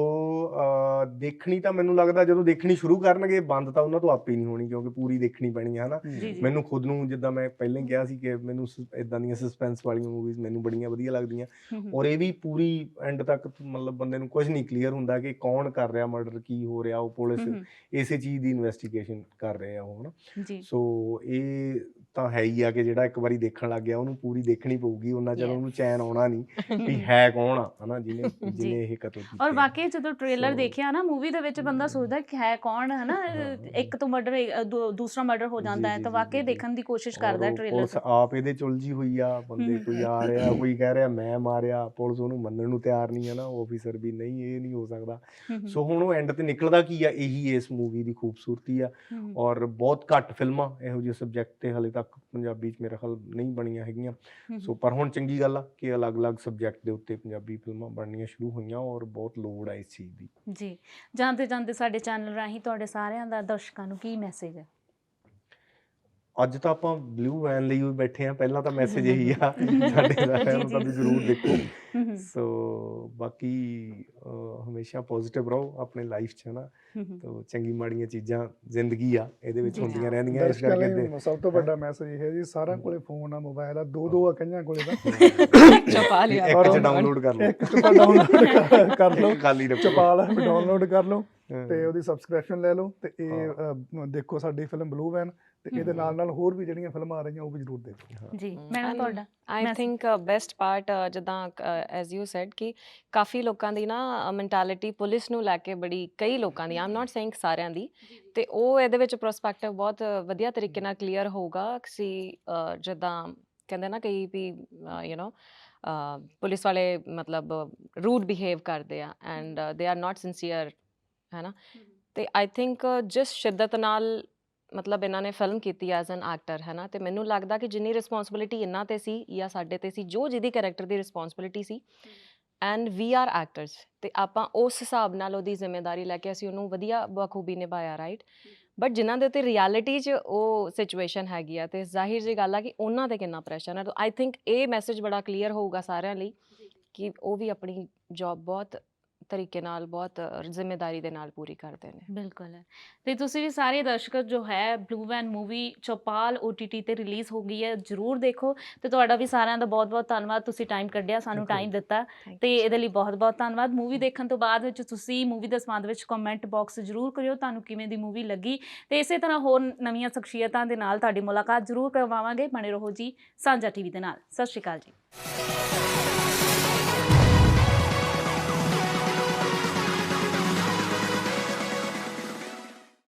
ਦੇਖਣੀ ਤਾਂ ਮੈਨੂੰ ਲੱਗਦਾ ਜਦੋਂ ਦੇਖਣੀ ਸ਼ੁਰੂ ਕਰਨਗੇ ਬੰਦ ਤਾਂ ਉਹਨਾਂ ਤੋਂ ਆਪੇ ਨਹੀਂ ਹੋਣੀ ਕਿਉਂਕਿ ਪੂਰੀ ਦੇਖਣੀ ਪੈਣੀ ਹੈ ਹਨਾ? ਮੈਨੂੰ ਖੁਦ ਨੂੰ ਜਿੱਦਾਂ ਮੈਂ ਪਹਿਲਾਂ ਹੀ ਕਿਹਾ ਸੀ ਕਿ ਮੈਨੂੰ ਇਦਾਂ ਦੀਆਂ ਸਸਪੈਂਸ ਵਾਲੀਆਂ ਮੂਵੀਜ਼ ਮੈਨੂੰ ਬੜੀਆਂ ਵਧੀਆ ਲੱਗਦੀਆਂ। ਔਰ ਇਹ ਵੀ ਪੂਰੀ ਐਂਡ ਤੱਕ ਮਤਲਬ ਬੰਦੇ ਨੂੰ ਕੁਝ ਨਹੀਂ ਕਲੀਅਰ ਹੁੰਦਾ ਕਿ ਕੌਣ ਕਰ ਰਿਹਾ ਮਰਡਰ ਕੀ ਹੋ ਰਿਹਾ ਉਹ ਪੁਲਿਸ ਇਸੇ ਚੀਜ਼ ਦੀ ਇਨਵੈਸਟੀਗੇਸ਼ਨ ਕਰ ਰਹੇ ਆ ਉਹ ਹਨਾ? ਸੋ ਇਹ ਤਾਂ ਹੈ ਹੀ ਆ ਕਿ ਜਿਹੜਾ ਇੱਕ ਵਾਰੀ ਦੇਖਣ ਲੱਗ ਗਿਆ ਉਹਨੂੰ ਪੂਰੀ ਦੇਖਣੀ ਪਊਗੀ ਉਹਨਾਂ ਚਿਰ. ਉਹਨੂੰ ਚੈਨ ਆਉਣਾ ਨਹੀਂ ਵੀ ਹੈ ਕੌਣ ਆ ਹਨਾ ਜਿਹਨੇ ਜਿਹਨੇ ਇਹ ਕਤਲ ਕੀਤਾ ਔਰ ਵਾਕਈ ਜਦੋਂ ਟ੍ਰੇਲਰ ਦੇਖਿਆ ਨਾ ਮੂਵੀ ਦੇ ਵਿੱਚ ਬੰਦਾ ਸੋਚਦਾ ਕਿ ਹੈ ਕੌਣ ਹੈ ਨਾ ਹਾਂ। ਇੱਕ ਤੋਂ ਮਰਡਰ ਦੂਸਰਾ ਮਰਡਰ ਹੋ ਜਾਂਦਾ ਹੈ ਤਾਂ ਵਾਕਈ। ਦੇਖਣ ਦੀ ਕੋਸ਼ਿਸ਼ ਕਰਦਾ ਟ੍ਰੇਲਰ ਪੁਲਿਸ ਆਪ ਇਹਦੇ ਚ ਉਲਝੀ ਹੋਈ ਆ ਬੰਦੇ। ਕੋਈ ਆ ਰਿਹਾ ਕੋਈ ਕਹਿ ਰਿਹਾ ਮੈਂ ਮਾਰਿਆ ਪੁਲਿਸ ਉਹਨੂੰ ਮੰਨਣ ਨੂੰ ਤਿਆਰ ਨਹੀਂ ਹੈ ਨਾ ਆਫੀਸਰ ਵੀ ਨਹੀਂ ਇਹ ਨਹੀਂ ਹੋ ਸਕਦਾ ਸੋ ਹੁਣ ਉਹ ਐਂਡ ਤੇ ਨਿਕਲਦਾ ਕੀ ਆ ਇਹੀ ਇਸ ਮੂਵੀ ਦੀ ਖੂਬਸੂਰਤੀ ਆ ਔਰ ਬਹੁਤ ਘੱਟ ਫਿਲਮਾਂ ਇਹੋ ਜਿਹੇ ਸਬਜੈਕਟ ਤੇ ਹਲੇ ਤੱਕ ਪੰਜਾਬੀ 'ਚ ਮੇਰੇ ਖਿਆਲ ਨਹੀਂ ਬਣੀਆਂ ਹੈਗੀਆਂ। ਸੋ ਪਰ ਹੁਣ ਚੰਗੀ ਗੱਲ ਆ ਕਿ ਅਲੱਗ-ਅਲੱਗ ਸਬਜੈਕਟ ਦੇ ਉੱਤੇ ਪੰਜਾਬੀ ਫਿਲਮਾਂ ਬਣਨੀਆਂ ਸ਼ੁਰੂ ਹੋਈਆਂ ਔਰ ਬਹੁਤ ਲੋੜ ਆ ਇਸ ਚੀਜ਼ ਦੀ। ਜੀ। ਜਾਂਦੇ ਜਾਂਦੇ ਸਾਡੇ ਚੈਨਲ ਰਾਹੀਂ ਤੁਹਾਡੇ ਸਾਰਿਆਂ ਦਾ ਦਰਸ਼ਕਾਂ ਨੂੰ ਕੀ ਮੈਸੇਜ ਹੈ ਅੱਜ ਤਾਂ ਆਪਾਂ ਬਲੂ ਵੈਨ ਲਈ ਵੀ ਬੈਠੇ ਆ ਪਹਿਲਾਂ ਤਾਂ ਮੈਸੇਜ ਇਹੀ ਆ ਸਾਡੇ ਸਾਰਿਆਂ ਨੂੰ ਤਾਂ ਵੀ ਜ਼ਰੂਰ ਦੇਖੋ। ਸੋ ਬਾਕੀ ਹਮੇਸ਼ਾ ਪੋਜ਼ਿਟਿਵ ਰਹੋ ਆਪਣੇ ਲਾਈਫ 'ਚ ਨਾ ਹਮ, ਹਮ, ਤੋ ਚੰਗੀ ਮਾੜੀਆਂ ਚੀਜ਼ਾਂ ਜ਼ਿੰਦਗੀ ਆ ਇਹਦੇ ਵਿੱਚ ਹੁੰਦੀਆਂ ਹਾਂ। ਰਹਿੰਦੀਆਂ ਇਸ ਕਰਕੇ ਸਭ ਤੋਂ ਵੱਡਾ ਮੈਸੇਜ ਇਹ ਹੈ ਜੀ ਸਾਰਿਆਂ ਕੋਲੇ ਫੋਨ ਆ ਮੋਬਾਈਲ ਆ ਦੋ ਦੋ ਆ ਕਈਆਂ ਕੋਲੇ ਤਾਂ। ਚਪਾ ਲਿਆ। ਇੱਕ ਡਾਊਨਲੋਡ ਕਰ ਲਓ। ਇੱਕ ਚਪਾ ਡਾਊਨਲੋਡ ਕਰ ਲਓ। ਖਾਲੀ ਰੱਖੋ। ਚਪਾਲ ਡਾਊਨਲੋਡ ਕਰ ਲਓ। ਹਾਂ। ਤੇ ਉਹਦੀ ਸਬਸਕ੍ਰਿਪਸ਼ਨ ਲੈ ਲਓ ਤੇ ਇਹ ਦੇਖੋ ਸਾਡੀ ਫਿਲਮ ਬਲੂ ਵੈਨ ਤੇ ਇਹਦੇ। ਨਾਲ ਨਾਲ ਹੋਰ ਵੀ ਜਿਹੜੀਆਂ ਫਿਲਮਾਂ ਆ ਰਹੀਆਂ ਉਹ ਵੀ ਜ਼ਰੂਰ ਦੇਖੋ। ਜੀ ਮੈਡਮ ਤੁਹਾਡਾ ਆਈ ਥਿੰਕ ਬੈਸਟ ਪਾਰਟ ਜਿੱਦਾਂ ਐਜ਼ ਯੂ ਸੈਡ ਕਿ ਕਾਫੀ ਲੋਕਾਂ ਦੀ ਨਾ ਮੈਂਟੈਲਿਟੀ ਪੁਲਿਸ ਨੂੰ ਲੈ ਕੇ ਬੜੀ ਕਈ ਲੋਕਾਂ ਦੀ ਆਮ ਨਾਟ ਸੇਇੰਗ ਸਾਰਿਆਂ ਦੀ ਤੇ ਉਹ ਇਹਦੇ ਵਿੱਚ ਪ੍ਰੋਸਪੈਕਟਿਵ ਬਹੁਤ ਵਧੀਆ ਤਰੀਕੇ ਨਾਲ ਕਲੀਅਰ ਹੋਊਗਾ ਕਿ ਜਿੱਦਾਂ ਕਹਿੰਦੇ ਨਾ ਕਈ ਵੀ ਯੂ نو ਪੁਲਿਸ ਵਾਲੇ ਮਤਲਬ ਰੂਡ ਬਿਹੇਵ ਕਰਦੇ ਆ and they are not sincere ਹੈ ਨਾ? ਤੇ ਆਈ ਥਿੰਕ ਜਿਸ ਸ਼ਿੱਦਤ ਨਾਲ ਮਤਲਬ ਇਹਨਾਂ ਨੇ ਫਿਲਮ ਕੀਤੀ ਐਜ਼ ਐਨ ਐਕਟਰ ਹੈ ਨਾ? ਤੇ ਮੈਨੂੰ ਲੱਗਦਾ ਕਿ ਜਿੰਨੀ ਰਿਸਪੌਂਸਿਬਿਲਿਟੀ ਇਹਨਾਂ ਤੇ ਸੀ ਜਾਂ ਸਾਡੇ ਤੇ ਸੀ ਜੋ ਜਿਹਦੀ ਕੈਰੈਕਟਰ ਦੀ ਰਿਸਪੌਂਸਿਬਿਲਿਟੀ ਸੀ ਐਂਡ ਵੀ ਆਰ ਐਕਟਰਸ ਤੇ ਆਪਾਂ ਉਸ ਹਿਸਾਬ ਨਾਲ ਉਹਦੀ ਜ਼ਿੰਮੇਵਾਰੀ ਲੈ ਕੇ ਅਸੀਂ ਉਹਨੂੰ ਵਧੀਆ ਬਖੂਬੀ ਨਿਭਾਇਆ ਰਾਈਟ ਬਟ ਜਿਨ੍ਹਾਂ ਦੇ ਉੱਤੇ ਰਿਐਲਿਟੀ 'ਚ ਉਹ ਸਿਚੁਏਸ਼ਨ ਹੈਗੀ ਆ ਤੇ ਜ਼ਾਹਿਰ ਜੀ ਗੱਲ ਆ ਕਿ ਉਹਨਾਂ ਤੇ ਕਿੰਨਾ ਪ੍ਰੈਸ਼ਰ ਹੈ ਤਾਂ ਆਈ ਥਿੰਕ ਇਹ ਮੈਸੇਜ ਬੜਾ ਕਲੀਅਰ ਹੋਊਗਾ ਸਾਰਿਆਂ ਲਈ ਕਿ ਉਹ ਵੀ ਆਪਣੀ ਜੌਬ ਬਹੁਤ ਤਰੀਕੇ ਨਾਲ ਬਹੁਤ ਜ਼ਿੰਮੇਵਾਰੀ ਦੇ ਨਾਲ ਪੂਰੀ ਕਰਦੇ ਨੇ। ਬਿਲਕੁਲ। ਤੇ ਤੁਸੀਂ ਵੀ ਸਾਰੇ ਦਰਸ਼ਕ ਜੋ ਹੈ Blue Van movie Chaupal OTT ਤੇ ਰਿਲੀਜ਼ ਹੋ ਗਈ ਹੈ ਜਰੂਰ ਦੇਖੋ। ਤੇ ਤੁਹਾਡਾ ਵੀ ਸਾਰਿਆਂ ਦਾ ਬਹੁਤ-ਬਹੁਤ ਧੰਨਵਾਦ ਤੁਸੀਂ ਟਾਈਮ ਕੱਢਿਆ ਸਾਨੂੰ। ਟਾਈਮ ਦਿੱਤਾ। ਤੇ. ਇਹਦੇ ਲਈ ਬਹੁਤ-ਬਹੁਤ ਧੰਨਵਾਦ। ਮੂਵੀ ਦੇਖਣ ਤੋਂ ਬਾਅਦ ਵਿੱਚ ਤੁਸੀਂ ਮੂਵੀ ਦੇ ਸੰਬੰਧ ਵਿੱਚ ਕਮੈਂਟ ਬਾਕਸ ਜਰੂਰ ਕਰਿਓ ਤੁਹਾਨੂੰ ਕਿਵੇਂ ਦੀ ਮੂਵੀ ਲੱਗੀ। ਤੇ ਇਸੇ ਤਰ੍ਹਾਂ ਹੋਰ ਨਵੀਆਂ ਸ਼ਖਸੀਅਤਾਂ ਦੇ ਨਾਲ ਤੁਹਾਡੀ ਮੁਲਾਕਾਤ ਜਰੂਰ ਕਰਵਾਵਾਂਗੇ। ਬਣੇ ਰਹੋ ਜੀ ਸਾਂਝਾ ਟੀਵੀ ਦੇ ਨਾਲ। ਸਤਿ ਸ਼੍ਰੀ ਅਕਾਲ ਜੀ।